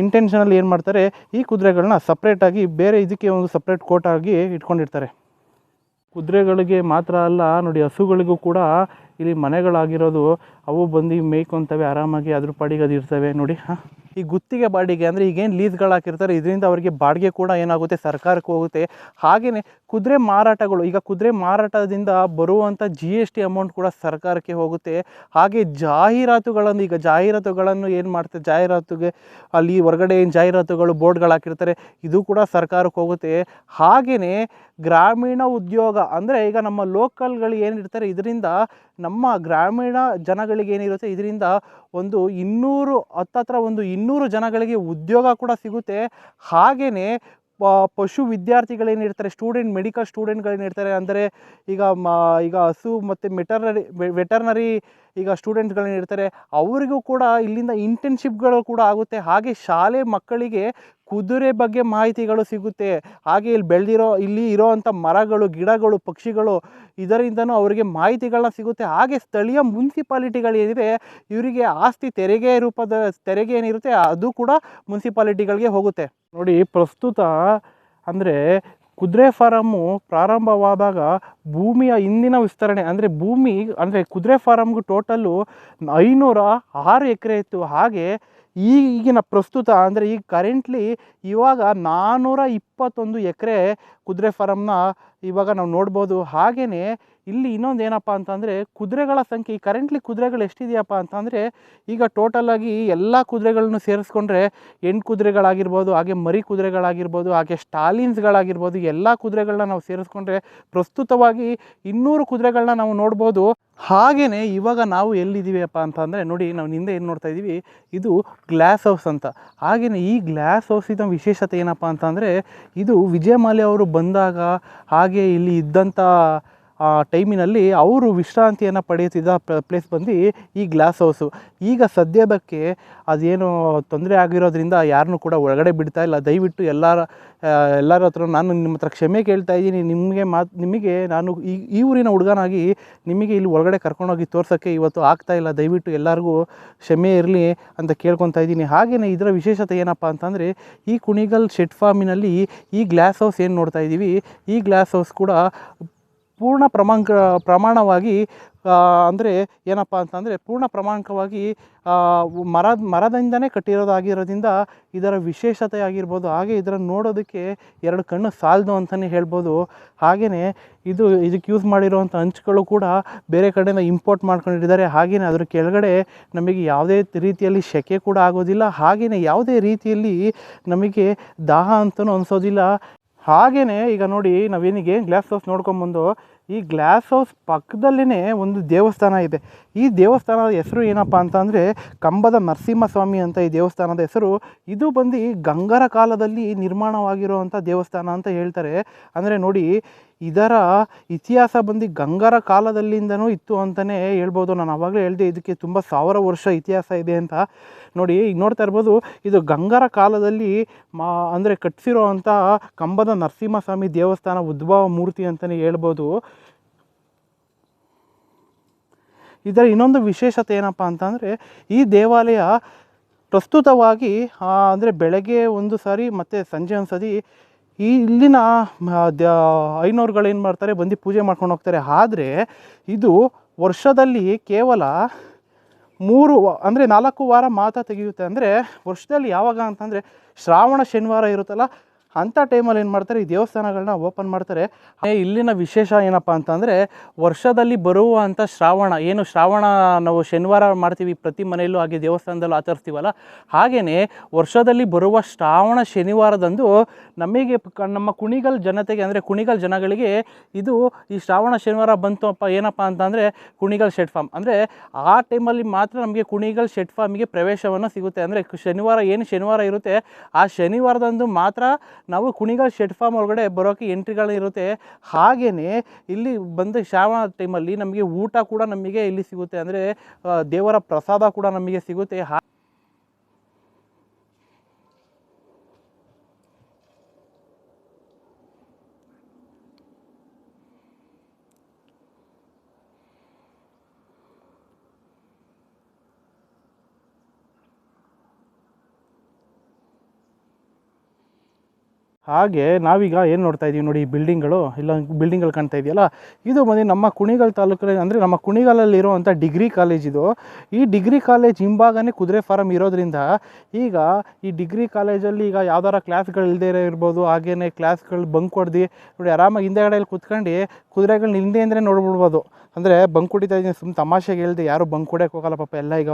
ಇಂಟೆನ್ಷನಲ್ಲಿ ಏನು ಮಾಡ್ತಾರೆ? ಈ ಕುದುರೆಗಳನ್ನ ಸಪ್ರೇಟಾಗಿ ಬೇರೆ ಇದಕ್ಕೆ ಒಂದು ಸಪ್ರೇಟ್ ಕೋಟಾಗಿ ಇಟ್ಕೊಂಡಿರ್ತಾರೆ. ಕುದುರೆಗಳಿಗೆ ಮಾತ್ರ ಅಲ್ಲ, ನೋಡಿ ಹಸುಗಳಿಗೂ ಕೂಡ ಇಲ್ಲಿ ಮನೆಗಳಾಗಿರೋದು, ಅವು ಬಂದು ಮೇಯ್ಕೊತವೆ, ಆರಾಮಾಗಿ ಅದ್ರ ಪಾಡಿಗೆ ಅದು ಇರ್ತವೆ, ನೋಡಿ, ಹಾಂ. ಈ ಗುತ್ತಿಗೆ ಬಾಡಿಗೆ ಅಂದರೆ ಈಗೇನು ಲೀಸ್ಗಳು ಹಾಕಿರ್ತಾರೆ, ಇದರಿಂದ ಅವರಿಗೆ ಬಾಡಿಗೆ ಕೂಡ ಏನಾಗುತ್ತೆ, ಸರ್ಕಾರಕ್ಕೆ ಹೋಗುತ್ತೆ. ಹಾಗೆಯೇ ಕುದುರೆ ಮಾರಾಟಗಳು, ಈಗ ಕುದುರೆ ಮಾರಾಟದಿಂದ ಬರುವಂಥ ಜಿ ಎಸ್ ಟಿ ಅಮೌಂಟ್ ಕೂಡ ಸರ್ಕಾರಕ್ಕೆ ಹೋಗುತ್ತೆ. ಹಾಗೆ ಜಾಹೀರಾತುಗಳನ್ನು ಈಗ ಜಾಹೀರಾತುಗಳನ್ನು ಏನು ಮಾಡ್ತಾರೆ ಜಾಹೀರಾತುಗೆ ಅಲ್ಲಿ ಹೊರಗಡೆ ಏನು ಜಾಹೀರಾತುಗಳು, ಬೋರ್ಡ್ಗಳು ಹಾಕಿರ್ತಾರೆ, ಇದು ಕೂಡ ಸರ್ಕಾರಕ್ಕೆ ಹೋಗುತ್ತೆ. ಹಾಗೆಯೇ ಗ್ರಾಮೀಣ ಉದ್ಯೋಗ ಅಂದರೆ ಈಗ ನಮ್ಮ ಲೋಕಲ್ಗಳು ಏನಿರ್ತಾರೆ ಇದರಿಂದ ನಮ್ಮ ಗ್ರಾಮೀಣ ಜನಗಳಿಗೆ ಏನಿರುತ್ತೆ, ಇದರಿಂದ ಒಂದು ಇನ್ನೂರು, ಹತ್ತತ್ರ ಒಂದು ಇನ್ನೂರು ಜನಗಳಿಗೆ ಉದ್ಯೋಗ ಕೂಡ ಸಿಗುತ್ತೆ. ಹಾಗೆಯೇ ಪಶು ವಿದ್ಯಾರ್ಥಿಗಳೇನಿರ್ತಾರೆ ಸ್ಟೂಡೆಂಟ್, ಮೆಡಿಕಲ್ ಸ್ಟೂಡೆಂಟ್ಗಳೇನಿರ್ತಾರೆ ಅಂದರೆ, ಈಗ ಮ, ಈಗ ಹಸು ಮತ್ತು ಮೆಟರ್ನರಿ ವೆಟರ್ನರಿ ಈಗ ಸ್ಟೂಡೆಂಟ್ಗಳೇನಿರ್ತಾರೆ ಅವರಿಗೂ ಕೂಡ ಇಲ್ಲಿಂದ ಇಂಟರ್ನ್ಶಿಪ್ಗಳು ಕೂಡ ಆಗುತ್ತೆ. ಹಾಗೆ ಶಾಲೆ ಮಕ್ಕಳಿಗೆ ಕುದುರೆ ಬಗ್ಗೆ ಮಾಹಿತಿಗಳು ಸಿಗುತ್ತೆ. ಹಾಗೆ ಇಲ್ಲಿ ಬೆಳೆದಿರೋ, ಇಲ್ಲಿ ಇರೋವಂಥ ಮರಗಳು, ಗಿಡಗಳು, ಪಕ್ಷಿಗಳು ಇದರಿಂದನೂ ಅವರಿಗೆ ಮಾಹಿತಿಗಳನ್ನ ಸಿಗುತ್ತೆ. ಹಾಗೆ ಸ್ಥಳೀಯ ಮುನ್ಸಿಪಾಲಿಟಿಗಳು ಏನಿದೆ, ಇವರಿಗೆ ಆಸ್ತಿ ತೆರಿಗೆ ರೂಪದ, ತೆರಿಗೆ ಏನಿರುತ್ತೆ, ಅದು ಕೂಡ ಮುನ್ಸಿಪಾಲಿಟಿಗಳಿಗೆ ಹೋಗುತ್ತೆ. ನೋಡಿ, ಪ್ರಸ್ತುತ ಅಂದರೆ ಕುದುರೆ ಫಾರಮ್ಮು ಪ್ರಾರಂಭವಾದಾಗ ಭೂಮಿಯ ಇಂದಿನ ವಿಸ್ತರಣೆ, ಅಂದರೆ ಭೂಮಿ, ಅಂದರೆ ಕುದುರೆ ಫಾರಮ್ಗೂ ಟೋಟಲ್ಲು ಐನೂರ ಆರು ಎಕರೆ ಇತ್ತು. ಹಾಗೆ ಈಗಿನ ಪ್ರಸ್ತುತ ಅಂದರೆ ಈಗ ಕರೆಂಟ್ಲಿ ಇವಾಗ ನಾನ್ನೂರ ಇಪ್ಪತ್ತೊಂದು ಎಕರೆ ಕುದುರೆ ಫಾರಮ್ನ ಇವಾಗ ನಾವು ನೋಡ್ಬೋದು. ಹಾಗೆಯೇ ಇಲ್ಲಿ ಇನ್ನೊಂದು ಏನಪ್ಪ ಅಂತಂದರೆ ಕುದುರೆಗಳ ಸಂಖ್ಯೆ, ಈ ಕರೆಂಟ್ಲಿ ಕುದುರೆಗಳು ಎಷ್ಟಿದೆಯಪ್ಪ ಅಂತಂದರೆ ಈಗ ಟೋಟಲಾಗಿ ಎಲ್ಲ ಕುದುರೆಗಳನ್ನು ಸೇರಿಸ್ಕೊಂಡ್ರೆ ಹೆಣ್ಣು ಕುದುರೆಗಳಾಗಿರ್ಬೋದು, ಹಾಗೆ ಮರಿ ಕುದುರೆಗಳಾಗಿರ್ಬೋದು, ಹಾಗೆ ಸ್ಟಾಲಿನ್ಸ್ಗಳಾಗಿರ್ಬೋದು ಎಲ್ಲ ಕುದುರೆಗಳನ್ನ ನಾವು ಸೇರಿಸ್ಕೊಂಡ್ರೆ ಪ್ರಸ್ತುತವಾಗಿ ಇನ್ನೂರು ಕುದುರೆಗಳನ್ನ ನಾವು ನೋಡ್ಬೋದು. ಹಾಗೆಯೇ ಇವಾಗ ನಾವು ಎಲ್ಲಿದ್ದೀವಿಯಪ್ಪ ಅಂತಂದರೆ ನೋಡಿ, ನಾವು ಹಿಂದೆ ಏನು ನೋಡ್ತಾ ಇದ್ದೀವಿ ಇದು ಗ್ಲಾಸ್ ಹೌಸ್ ಅಂತ. ಹಾಗೆಯೇ ಈ ಗ್ಲಾಸ್ ಹೌಸಿನ ವಿಶೇಷತೆ ಏನಪ್ಪ ಅಂತಂದರೆ ಇದು ವಿಜಯ ಮಾಲ್ಯ ಅವರು ಬಂದಾಗ ಹಾಗೆ ಇಲ್ಲಿ ಇದ್ದಂಥ ಆ ಟೈಮಿನಲ್ಲಿ ಅವರು ವಿಶ್ರಾಂತಿಯನ್ನು ಪಡೆಯುತ್ತಿದ್ದ ಪ್ಲೇಸ್ ಬಂದು ಈ ಗ್ಲಾಸ್ ಹೌಸು. ಈಗ ಸದ್ಯದಕ್ಕೆ ಅದೇನು ತೊಂದರೆ ಆಗಿರೋದ್ರಿಂದ ಯಾರನ್ನೂ ಕೂಡ ಒಳಗಡೆ ಬಿಡ್ತಾ ಇಲ್ಲ. ದಯವಿಟ್ಟು ಎಲ್ಲರ ಎಲ್ಲರ ಹತ್ರ ನಾನು ನಿಮ್ಮ ಹತ್ರ ಕ್ಷಮೆ ಕೇಳ್ತಾ ಇದ್ದೀನಿ. ನಿಮಗೆ ಮಾತು, ನಿಮಗೆ ನಾನು ಈ ಈ ಊರಿನ ಹುಡುಗನಾಗಿ ನಿಮಗೆ ಇಲ್ಲಿ ಒಳಗಡೆ ಕರ್ಕೊಂಡೋಗಿ ತೋರ್ಸೋಕ್ಕೆ ಇವತ್ತು ಆಗ್ತಾ ಇಲ್ಲ. ದಯವಿಟ್ಟು ಎಲ್ಲರಿಗೂ ಕ್ಷಮೆ ಇರಲಿ ಅಂತ ಕೇಳ್ಕೊತಾ ಇದ್ದೀನಿ. ಹಾಗೆಯೇ ಇದರ ವಿಶೇಷತೆ ಏನಪ್ಪ ಅಂತಂದರೆ ಈ ಕುಣಿಗಲ್ ಶೆಟ್ ಫಾರ್ಮಿನಲ್ಲಿ ಈ ಗ್ಲಾಸ್ ಹೌಸ್ ಏನು ನೋಡ್ತಾ ಇದ್ದೀವಿ ಈ ಗ್ಲಾಸ್ ಹೌಸ್ ಕೂಡ ಪೂರ್ಣ ಪ್ರಮಾಂಕ, ಪ್ರಮಾಣವಾಗಿ ಅಂದರೆ ಏನಪ್ಪ ಅಂತಂದರೆ ಪೂರ್ಣ ಪ್ರಮಾಣಕವಾಗಿ ಮರ, ಮರದಿಂದನೇ ಕಟ್ಟಿರೋದಾಗಿರೋದ್ರಿಂದ ಇದರ ವಿಶೇಷತೆ ಆಗಿರ್ಬೋದು, ಹಾಗೆ ಇದರನ್ನು ನೋಡೋದಕ್ಕೆ ಎರಡು ಕಣ್ಣು ಸಾಲದು ಅಂತಲೇ ಹೇಳ್ಬೋದು. ಹಾಗೆಯೇ ಇದು, ಇದಕ್ಕೆ ಯೂಸ್ ಮಾಡಿರುವಂಥ ಹಂಚುಗಳು ಕೂಡ ಬೇರೆ ಕಡೆಯಿಂದ ಇಂಪೋರ್ಟ್ ಮಾಡ್ಕೊಂಡಿದ್ದಾರೆ. ಹಾಗೆಯೇ ಅದರ ಕೆಳಗಡೆ ನಮಗೆ ಯಾವುದೇ ರೀತಿಯಲ್ಲಿ ಶೆಕೆ ಕೂಡ ಆಗೋದಿಲ್ಲ. ಹಾಗೆಯೇ ಯಾವುದೇ ರೀತಿಯಲ್ಲಿ ನಮಗೆ ದಾಹ ಅಂತಲೂ ಅನಿಸೋದಿಲ್ಲ. ಹಾಗೆಯೇ ಈಗ ನೋಡಿ ನಾವೇನಿಗೆ ಗ್ಲಾಸ್ ಹೌಸ್ ನೋಡ್ಕೊಂಬಂದು, ಈ ಗ್ಲಾಸ್ ಹೌಸ್ ಪಕ್ಕದಲ್ಲೇ ಒಂದು ದೇವಸ್ಥಾನ ಇದೆ. ಈ ದೇವಸ್ಥಾನದ ಹೆಸರು ಏನಪ್ಪ ಅಂತಂದರೆ ಕಂಬದ ನರಸಿಂಹಸ್ವಾಮಿ ಅಂತ ಈ ದೇವಸ್ಥಾನದ ಹೆಸರು. ಇದು ಬಂದು ಗಂಗರ ಕಾಲದಲ್ಲಿ ನಿರ್ಮಾಣವಾಗಿರುವಂಥ ದೇವಸ್ಥಾನ ಅಂತ ಹೇಳ್ತಾರೆ. ಅಂದರೆ ನೋಡಿ ಇದರ ಇತಿಹಾಸ ಬಂದು ಗಂಗರ ಕಾಲದಲ್ಲಿಂದನೂ ಇತ್ತು ಅಂತಲೇ ಹೇಳ್ಬೋದು. ನಾನು ಆವಾಗಲೇ ಹೇಳಿದೆ, ಇದಕ್ಕೆ ತುಂಬ ಸಾವಿರ ವರ್ಷ ಇತಿಹಾಸ ಇದೆ ಅಂತ. ನೋಡಿ, ಈಗ ನೋಡ್ತಾ ಇರ್ಬೋದು, ಇದು ಗಂಗರ ಕಾಲದಲ್ಲಿ ಮಾ, ಅಂದರೆ ಕಟ್ಟಿಸಿರೋ ಅಂಥ ಕಂಬದ ನರಸಿಂಹಸ್ವಾಮಿ ದೇವಸ್ಥಾನ ಉದ್ಭವ ಮೂರ್ತಿ ಅಂತಲೇ ಹೇಳ್ಬೋದು. ಇದರ ಇನ್ನೊಂದು ವಿಶೇಷತೆ ಏನಪ್ಪ ಅಂತಂದರೆ, ಈ ದೇವಾಲಯ ಪ್ರಸ್ತುತವಾಗಿ ಅಂದರೆ ಬೆಳಗ್ಗೆ ಒಂದು ಸಾರಿ ಮತ್ತು ಸಂಜೆ ಒಂದು ಸರಿ ಈ ಇಲ್ಲಿನ ಐನೋರುಗಳು ಏನು ಮಾಡ್ತಾರೆ, ಬಂದು ಪೂಜೆ ಮಾಡ್ಕೊಂಡು ಹೋಗ್ತಾರೆ. ಆದರೆ, ಇದು ವರ್ಷದಲ್ಲಿ ಕೇವಲ ಮೂರು, ಅಂದರೆ ನಾಲ್ಕು ವಾರ ಮಾತ್ರ ತೆಗೆಯುತ್ತೆ. ಅಂದರೆ ವರ್ಷದಲ್ಲಿ ಯಾವಾಗ ಅಂತಂದರೆ ಶ್ರಾವಣ, ಶನಿವಾರ ಇರುತ್ತಲ್ಲ ಅಂಥ ಟೈಮಲ್ಲಿ ಏನು ಮಾಡ್ತಾರೆ? ಈ ದೇವಸ್ಥಾನಗಳನ್ನ ಓಪನ್ ಮಾಡ್ತಾರೆ. ಇಲ್ಲಿನ ವಿಶೇಷ ಏನಪ್ಪ ಅಂತಂದರೆ, ವರ್ಷದಲ್ಲಿ ಬರುವಂಥ ಶ್ರಾವಣ, ಏನು ಶ್ರಾವಣ ನಾವು ಶನಿವಾರ ಮಾಡ್ತೀವಿ ಪ್ರತಿ ಮನೆಯಲ್ಲೂ ಹಾಗೆ ದೇವಸ್ಥಾನದಲ್ಲೂ ಆಚರಿಸ್ತೀವಲ್ಲ ಹಾಗೆಯೇ ವರ್ಷದಲ್ಲಿ ಬರುವ ಶ್ರಾವಣ ಶನಿವಾರದಂದು ನಮಗೆ ನಮ್ಮ ಕುಣಿಗಲ್ ಜನತೆಗೆ ಅಂದರೆ ಕುಣಿಗಲ್ ಜನಗಳಿಗೆ ಇದು ಈ ಶ್ರಾವಣ ಶನಿವಾರ ಬಂತು ಅಪ್ಪ ಏನಪ್ಪ ಅಂತಂದರೆ ಕುಣಿಗಲ್ ಶೆಡ್ ಫಾರ್ಮ್. ಅಂದರೆ ಆ ಟೈಮಲ್ಲಿ ಮಾತ್ರ ನಮಗೆ ಕುಣಿಗಲ್ ಶೆಡ್ ಫಾರ್ಮಿಗೆ ಪ್ರವೇಶವನ್ನು ಸಿಗುತ್ತೆ. ಅಂದರೆ ಶನಿವಾರ, ಏನು ಶನಿವಾರ ಇರುತ್ತೆ, ಆ ಶನಿವಾರದಂದು ಮಾತ್ರ ನಾವು ಕುಣಿಗಲ್ ಶೆಡ್ ಫಾರ್ಮ್ ಒಳಗಡೆ ಬರೋಕೆ ಎಂಟ್ರಿಗಳು ಇರುತ್ತೆ. ಹಾಗೆಯೇ ಇಲ್ಲಿ ಬಂದ ಶ್ರಾವಣ ಟೈಮಲ್ಲಿ ನಮಗೆ ಊಟ ಕೂಡ ನಮಗೆ ಇಲ್ಲಿ ಸಿಗುತ್ತೆ. ಅಂದರೆ ದೇವರ ಪ್ರಸಾದ ಕೂಡ ನಮಗೆ ಸಿಗುತ್ತೆ. ಹಾಗೆ ನಾವೀಗ ಏನು ನೋಡ್ತಾ ಇದ್ದೀವಿ ನೋಡಿ ಈ ಬಿಲ್ಡಿಂಗ್ಗಳು ಇಲ್ಲ ಬಿಲ್ಡಿಂಗ್ಗಳು ಕಾಣ್ತಾ ಇದೆಯಲ್ಲ? ಇದು ಬಂದು ನಮ್ಮ ಕುಣಿಗಲ್ ತಾಲೂಕಲ್ಲಿ, ಅಂದರೆ ನಮ್ಮ ಕುಣಿಗಲಲ್ಲಿರುವಂಥ ಡಿಗ್ರಿ ಕಾಲೇಜ್ ಇದು. ಈ ಡಿಗ್ರಿ ಕಾಲೇಜ್ ಹಿಂಭಾಗನೇ ಕುದುರೆ ಫಾರಮ್ ಇರೋದ್ರಿಂದ ಈಗ ಈ ಡಿಗ್ರಿ ಕಾಲೇಜಲ್ಲಿ ಈಗ ಯಾವ್ದಾರ ಕ್ಲಾಸ್ಗಳು ಇಲ್ಲದೇ ಇರ್ಬೋದು ಹಾಗೆಯೇ ಕ್ಲಾಸ್ಗಳು ಬಂಕ್ ಹೊಡ್ದು, ನೋಡಿ ಆರಾಮಾಗಿ ಹಿಂದೆಗಡೆಯಲ್ಲಿ ಕುತ್ಕೊಂಡು ಕುದುರೆಗಳನ್ನ ಹಿಂದೆ ಅಂದರೆ ನೋಡ್ಬಿಡ್ಬೋದು. ಅಂದರೆ ಬಂಕ್ ಹೊಡಿತಾ ಇದ್ದೀನಿ ಸುಮ್ಮನೆ ತಮಾಷೆಗೆ ಹೇಳ್ದೆ, ಯಾರು ಬಂಕ್ ಹೊಡ್ಯಕ್ಕೆ ಹೋಗಲ್ಲ ಪಾಪ, ಎಲ್ಲ ಈಗ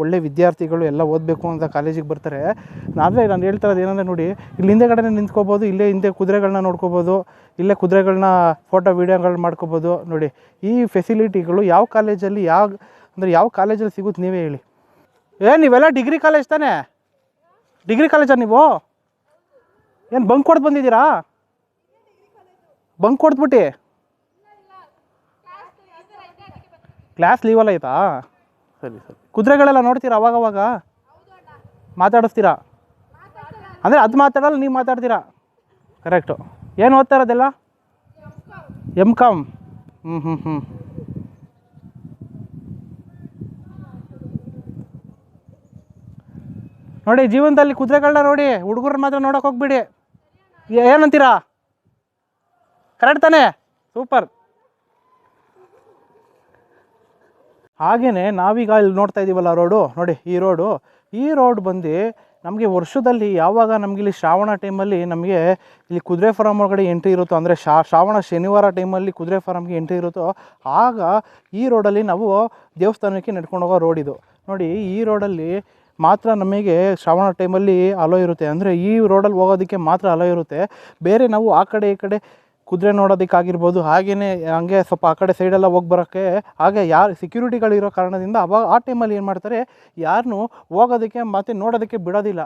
ಒಳ್ಳೆ ವಿದ್ಯಾರ್ಥಿಗಳು ಎಲ್ಲ ಓದಬೇಕು ಅಂತ ಕಾಲೇಜಿಗೆ ಬರ್ತಾರೆ. ಆದರೆ ನಾನು ಹೇಳ್ತಾ ಇರೋದು ಏನಂದರೆ ನೋಡಿ, ಇಲ್ಲಿ ಹಿಂದೆಗಡೆ ನಿಂತ್ಕೋಬೋದು, ಇಲ್ಲೇ ಹಿಂದೆ ಕುದುರೆಗಳನ್ನ ನೋಡ್ಕೋಬೋದು, ಇಲ್ಲೇ ಕುದುರೆಗಳನ್ನ ಫೋಟೋ ವೀಡಿಯೋಗಳು ಮಾಡ್ಕೋಬೋದು. ನೋಡಿ, ಈ ಫೆಸಿಲಿಟಿಗಳು ಯಾವ ಕಾಲೇಜಲ್ಲಿ ಯಾವ, ಅಂದರೆ ಯಾವ ಕಾಲೇಜಲ್ಲಿ ಸಿಗುತ್ತೆ ನೀವೇ ಹೇಳಿ. ಏ, ನೀವೆಲ್ಲ ಡಿಗ್ರಿ ಕಾಲೇಜ್ ತಾನೇ? ಡಿಗ್ರಿ ಕಾಲೇಜಾ ನೀವು? ಏನು ಬಂಕ್ ಹೊಡೆದು ಬಂದಿದ್ದೀರಾ? ಬಂಕ್ ಹೊಡೆದ್ಬಿಟ್ಟು ಕ್ಲಾಸ್ ಲೀವಲ್ಲ ಆಯ್ತಾ ಸರಿ ಸರಿ. ಕುದುರೆಗಳೆಲ್ಲ ನೋಡ್ತೀರಾ ಅವಾಗವಾಗ? ಮಾತಾಡಿಸ್ತೀರಾ? ಅಂದರೆ ಅದು ಮಾತಾಡಲ್ಲ ನೀವು ಮಾತಾಡ್ತೀರಾ? ಕರೆಕ್ಟು ಏನು ಓದ್ತಾ ಇರೋದೆಲ್ಲ? ಎಂ ಕಾಮ್ ಹ್ಞೂ ಹ್ಞೂ ಹ್ಞೂ ನೋಡಿ ಜೀವನದಲ್ಲಿ ಕುದುರೆಗಳನ್ನ ನೋಡಿ ಹುಡುಗರು ಮಾತ್ರ ನೋಡೋಕೆ ಹೋಗ್ಬಿಡಿ. ಏನಂತೀರಾ? ಕರೆಕ್ಟ್ ತಾನೇ? ಸೂಪರ್ ಹಾಗೆಯೇ ನಾವೀಗ ಇಲ್ಲಿ ನೋಡ್ತಾ ಇದ್ದೀವಲ್ಲ ರೋಡು, ನೋಡಿ ಈ ರೋಡು. ಈ ರೋಡ್ ಬಂದು ನಮಗೆ ವರ್ಷದಲ್ಲಿ ಯಾವಾಗ ನಮಗೆ ಇಲ್ಲಿ ಶ್ರಾವಣ ಟೈಮಲ್ಲಿ ನಮಗೆ ಇಲ್ಲಿ ಕುದುರೆ ಫಾರಮ್ ಒಳಗಡೆ ಎಂಟ್ರಿ ಇರುತ್ತೋ, ಅಂದರೆ ಶಾ, ಶ್ರಾವಣ ಶನಿವಾರ ಟೈಮಲ್ಲಿ ಕುದುರೆ ಫಾರಮ್ಗೆ ಎಂಟ್ರಿ ಇರುತ್ತೋ, ಆಗ ಈ ರೋಡಲ್ಲಿ ನಾವು ದೇವಸ್ಥಾನಕ್ಕೆ ನಡ್ಕೊಂಡು ಹೋಗೋ ರೋಡ್ ಇದು. ನೋಡಿ ಈ ರೋಡಲ್ಲಿ ಮಾತ್ರ ನಮಗೆ ಶ್ರಾವಣ ಟೈಮಲ್ಲಿ ಅಲೋ ಇರುತ್ತೆ. ಅಂದರೆ ಈ ರೋಡಲ್ಲಿ ಹೋಗೋದಕ್ಕೆ ಮಾತ್ರ ಅಲೋ ಇರುತ್ತೆ. ಬೇರೆ ನಾವು ಆ ಕಡೆ ಈ ಕಡೆ ಕುದುರೆ ನೋಡೋದಕ್ಕಾಗಿರ್ಬೋದು ಹಾಗೆಯೇ ಹಂಗೆ ಸ್ವಲ್ಪ ಆ ಕಡೆ ಸೈಡೆಲ್ಲ ಹೋಗಿ ಬರೋಕ್ಕೆ, ಹಾಗೆ ಯಾರು ಸೆಕ್ಯೂರಿಟಿಗಳಿರೋ ಕಾರಣದಿಂದ ಅವಾಗ ಆ ಟೈಮಲ್ಲಿ ಏನು ಮಾಡ್ತಾರೆ ಯಾರನ್ನೂ ಹೋಗೋದಕ್ಕೆ ಮತ್ತೆ ನೋಡೋದಕ್ಕೆ ಬಿಡೋದಿಲ್ಲ.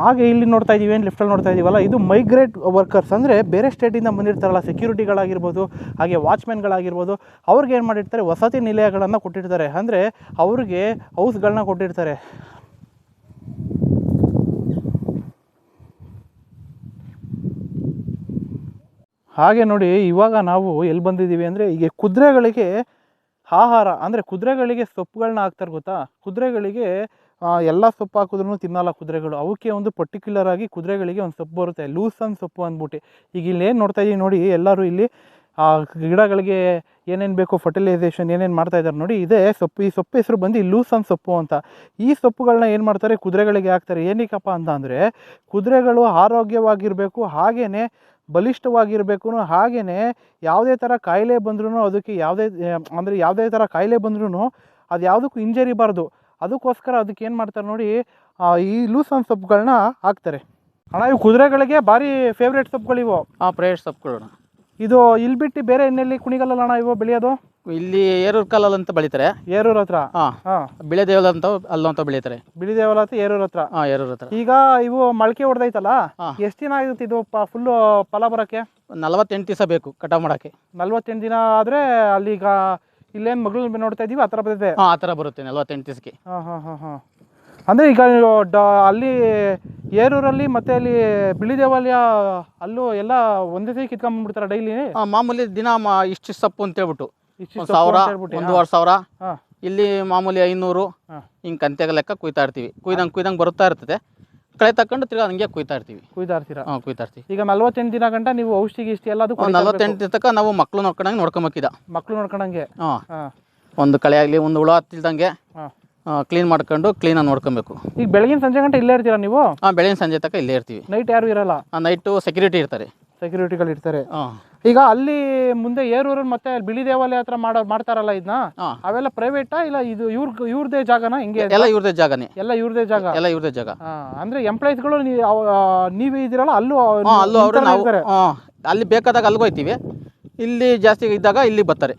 ಹಾಗೆ ಇಲ್ಲಿ ನೋಡ್ತಾ ಇದ್ದೀವಿ ಏನು ಲಿಫ್ಟಲ್ಲಿ ನೋಡ್ತಾ ಇದ್ದೀವಲ್ಲ ಇದು ಮೈಗ್ರೇಟ್ ವರ್ಕರ್ಸ್ ಅಂದರೆ ಬೇರೆ ಸ್ಟೇಟಿಂದ ಬಂದಿರ್ತಾರಲ್ಲ ಸೆಕ್ಯೂರಿಟಿಗಳಾಗಿರ್ಬೋದು ಹಾಗೆ ವಾಚ್ಮೆನ್ಗಳಾಗಿರ್ಬೋದು ಅವ್ರಿಗೆ ಏನು ಮಾಡಿರ್ತಾರೆ, ವಸತಿ ನಿಲಯಗಳನ್ನು ಕೊಟ್ಟಿರ್ತಾರೆ. ಅಂದರೆ ಅವ್ರಿಗೆ ಹೌಸ್ಗಳನ್ನ ಕೊಟ್ಟಿರ್ತಾರೆ. ಹಾಗೆ ನೋಡಿ ಇವಾಗ ನಾವು ಎಲ್ಲಿ ಬಂದಿದ್ದೀವಿ ಅಂದರೆ ಈಗ ಕುದುರೆಗಳಿಗೆ ಆಹಾರ, ಅಂದರೆ ಕುದುರೆಗಳಿಗೆ ಸೊಪ್ಪುಗಳನ್ನ ಹಾಕ್ತಾರೆ ಗೊತ್ತಾ? ಕುದುರೆಗಳಿಗೆ ಎಲ್ಲ ಸೊಪ್ಪು ಹಾಕಿದ್ರೂ ತಿನ್ನಲ್ಲ ಕುದುರೆಗಳು. ಅವಕ್ಕೆ ಒಂದು ಪರ್ಟಿಕ್ಯುಲರ್ ಆಗಿ ಕುದುರೆಗಳಿಗೆ ಒಂದು ಸೊಪ್ಪು ಬರುತ್ತೆ. ಲೂಸನ್ ಸೊಪ್ಪು ಅಂದ್ಬಿಟ್ಟು. ಈಗ ಇಲ್ಲಿ ಏನು ನೋಡ್ತಾ ಇದ್ದೀವಿ ನೋಡಿ, ಎಲ್ಲರೂ ಇಲ್ಲಿ, ಆ, ಗಿಡಗಳಿಗೆ ಏನೇನು ಬೇಕು ಫರ್ಟಿಲೈಸೇಷನ್ ಏನೇನು ಮಾಡ್ತಾ ಇದ್ದಾರೆ ನೋಡಿ, ಇದೇ ಸೊಪ್ಪು. ಈ ಸೊಪ್ಪು ಹೆಸರು ಬಂದು ಲೂಸನ್ ಸೊಪ್ಪು ಅಂತ. ಈ ಸೊಪ್ಪುಗಳನ್ನ ಏನು ಮಾಡ್ತಾರೆ? ಕುದುರೆಗಳಿಗೆ ಹಾಕ್ತಾರೆ. ಏನಕ್ಕಪ್ಪ ಅಂತ ಅಂದರೆ ಕುದುರೆಗಳು ಆರೋಗ್ಯವಾಗಿರಬೇಕು. ಹಾಗೆಯೇ ಬಲಿಷ್ಠವಾಗಿರಬೇಕು ಹಾಗೆಯೇ ಯಾವುದೇ ಥರ ಕಾಯಿಲೆ ಬಂದ್ರೂ ಅದಕ್ಕೆ ಯಾವುದೇ ಅಂದರೆ ಯಾವುದೇ ಥರ ಕಾಯಿಲೆ ಬಂದ್ರೂ ಅದು ಯಾವುದಕ್ಕೂ ಹಿಂಜರಿಬಾರ್ದು. ಅದಕ್ಕೋಸ್ಕರ ಅದಕ್ಕೆ ಏನು ಮಾಡ್ತಾರೆ ನೋಡಿ ಈ ಲೂಸನ್ ಸೊಪ್ಪುಗಳನ್ನ ಹಾಕ್ತಾರೆ. ಅಣ್ಣ, ಇವು ಕುದುರೆಗಳಿಗೆ ಭಾರಿ ಫೇವ್ರೇಟ್ ಸೊಪ್ಪುಗಳಿವು ಹಾಂ ಪ್ರೇಟ್ ಸೊಪ್ಪುಗಳು ಇದು ಇಲ್ಲಿ ಬಿಟ್ಟು ಬೇರೆ ಎಣ್ಣೆಯಲ್ಲಿ ಕುಣಿಗಲ್ಲ ಅಣ್ಣ ಇವು ಬೆಳೆಯೋದು? ಇಲ್ಲಿ ಏರೂರ್ ಕಾಲಲ್ಲಿ ಅಂತ ಬೆಳಿತಾರೆ. ಏರೂರ್ ಹತ್ರ? ಹಾಂ. ಹಾಂ. ಬಿಳೆ ದೇವಲ ಅಂತ ಅಲ್ಲಂತ ಬೆಳಿತಾರೆ. ಬಿಳಿದೇವಲ ಹತ್ರ ಏರೂರ್ ಹತ್ರ? ಹಾಂ ಏರೂರ್ ಹತ್ರ. ಈಗ ಇವು ಮೊಳಕೆ ಹೊಡೆದೈತಲ್ಲ? ಹಾ. ಎಷ್ಟು ದಿನ ಆಗುತ್ತೆ ಇದು ಫುಲ್ಲು ಫಲ ಬರೋಕ್ಕೆ? ನಲವತ್ತೆಂಟು ದಿವಸ ಬೇಕು ಕಟಾವು ಮಾಡೋಕ್ಕೆ. ನಲ್ವತ್ತೆಂಟು ದಿನ ಆದರೆ ಈಗ ಇಲ್ಲೇನು ಮಗಳು ನೋಡ್ತಾ ಇದೀವಿ? ಆ ಥರ ಬರ್ತೈತೆ ಹಾಂ ಆ ಥರ ಬರುತ್ತೆ ನಲವತ್ತೆಂಟು ದಿವಸಕ್ಕೆ. ಹಾಂ ಹಾಂ ಹಾಂ ಹಾಂ. ಅಂದರೆ ಈಗ ಡ ಅಲ್ಲಿ ಏರೂರಲ್ಲಿ ಮತ್ತೆ ಅಲ್ಲಿ ಬಿಳಿ ದೇವಾಲಯ ಅಲ್ಲೂ ಎಲ್ಲ ಒಂದೇ ಸರಿ ಕಿತ್ಕೊಂಡ್ಬಿಡ್ತಾರೆ ಡೈಲಿ ಮಾಮೂಲಿ ದಿನ ಮಾ ಇಷ್ಟು ಸೊಪ್ಪು ಅಂತ ಹೇಳ್ಬಿಟ್ಟು. ಇಷ್ಟು ಒಂದು ಸಾವಿರ ಒಂದೂವರೆ ಸಾವಿರ. ಹಾಂ. ಇಲ್ಲಿ ಮಾಮೂಲಿ ಐನೂರು ಹಾಂ. ಹಿಂಗೆ ಕಂತೆಗ ಲೆಕ್ಕ ಕುಯ್ತಾ ಇರ್ತೀವಿ. ಕುಯ್ದಂಗೆ ಕುಯ್ದಂಗೆ ಬರುತ್ತಾ ಇರ್ತದೆ. ಕಳೆ ತಕೊಂಡು ತಿರ್ಗಾ ಹಂಗೆ ಕುಯ್ತಾ ಇರ್ತೀವಿ. ಕುಯ್ತಾ ಇರ್ತೀರಾ? ಹಾಂ ಕುಯ್ತಾ ಇರ್ತೀವಿ. ಈಗ ನಲ್ವತ್ತೆಂಟು ದಿನ ಗಂಟ ನೀವು ಔಷಧಿ ಗಿಷ್ಟಿ ಎಲ್ಲದು ಒಂದು ನಲ್ವತ್ತೆಂಟು ದಿನ ತನಕ ನಾವು ಮಕ್ಕಳು ನೋಡ್ಕೊಂಡಂಗೆ ನೋಡ್ಕೊಂಬಕ್ಕಿದ ಮಕ್ಳು ನೋಡ್ಕೊಂಡಂಗೆ? ಹಾಂ. ಹಾಂ. ಒಂದು ಕಳೆ ಆಗಲಿ ಒಂದು ಹುಳ ಹತ್ತಿಲ್ದಂಗೆ ಹಾಂ. ಕ್ಲೀನ್ ಮಾಡ್ಕೊಂಡು ಕ್ಲೀನಾಗಿ ನೋಡ್ಕೊಬೇಕು. ಈಗ ಬೆಳಗಿನ ಸಂಜೆ ಗಂಟೆ ಇಲ್ಲೇ ಇರ್ತೀರಾ ನೀವು? ಹಾ ಬೆಳಗಿನ ಸಂಜೆ ತನಕ ಇಲ್ಲೇ ಇರ್ತೀವಿ. ನೈಟ್ ಯಾರು ಇರಲ್ಲ? ನೈಟು ಸೆಕ್ಯೂರಿಟಿ ಇರ್ತಾರೆ. ಸೆಕ್ಯೂರಿಟಿಗಳು ಇರ್ತಾರೆ. ಹಾಂ ಈಗ ಅಲ್ಲಿ ಮುಂದೆ ಏರೂರಲ್ಲಿ ಮತ್ತೆ ಅಲ್ಲಿ ಬಿಳಿ ದೇವಾಲಯ ಹತ್ರ ಮಾಡೋ ಮಾಡ್ತಾರಲ್ಲ ಇದನ್ನ ಅವೆಲ್ಲ ಪ್ರೈವೇಟಾ ಇಲ್ಲ ಇದು ಇವ್ರ ಇವ್ರದೇ ಜಾಗನ ಹಿಂಗೆ? ಎಲ್ಲ ಇವ್ರದೇ ಜಾಗನೇ. ಎಲ್ಲ ಇವ್ರದೇ ಜಾಗ? ಎಲ್ಲ ಇವ್ರದೇ ಜಾಗ. ಅಂದ್ರೆ ಎಂಪ್ಲಾಯೀಸ್ಗಳು ನೀವೇ ಇದಿರಲ್ಲ ಅಲ್ಲೂ ಅಲ್ಲೂ ಅವರು ನಾವು ಅಲ್ಲಿ ಬೇಕಾದಾಗ ಅಲ್ಲಿಗೆ ಹೋಗ್ತೀವಿ ಇಲ್ಲಿ ಜಾಸ್ತಿ ಇದ್ದಾಗ ಇಲ್ಲಿ ಬರ್ತಾರೆ.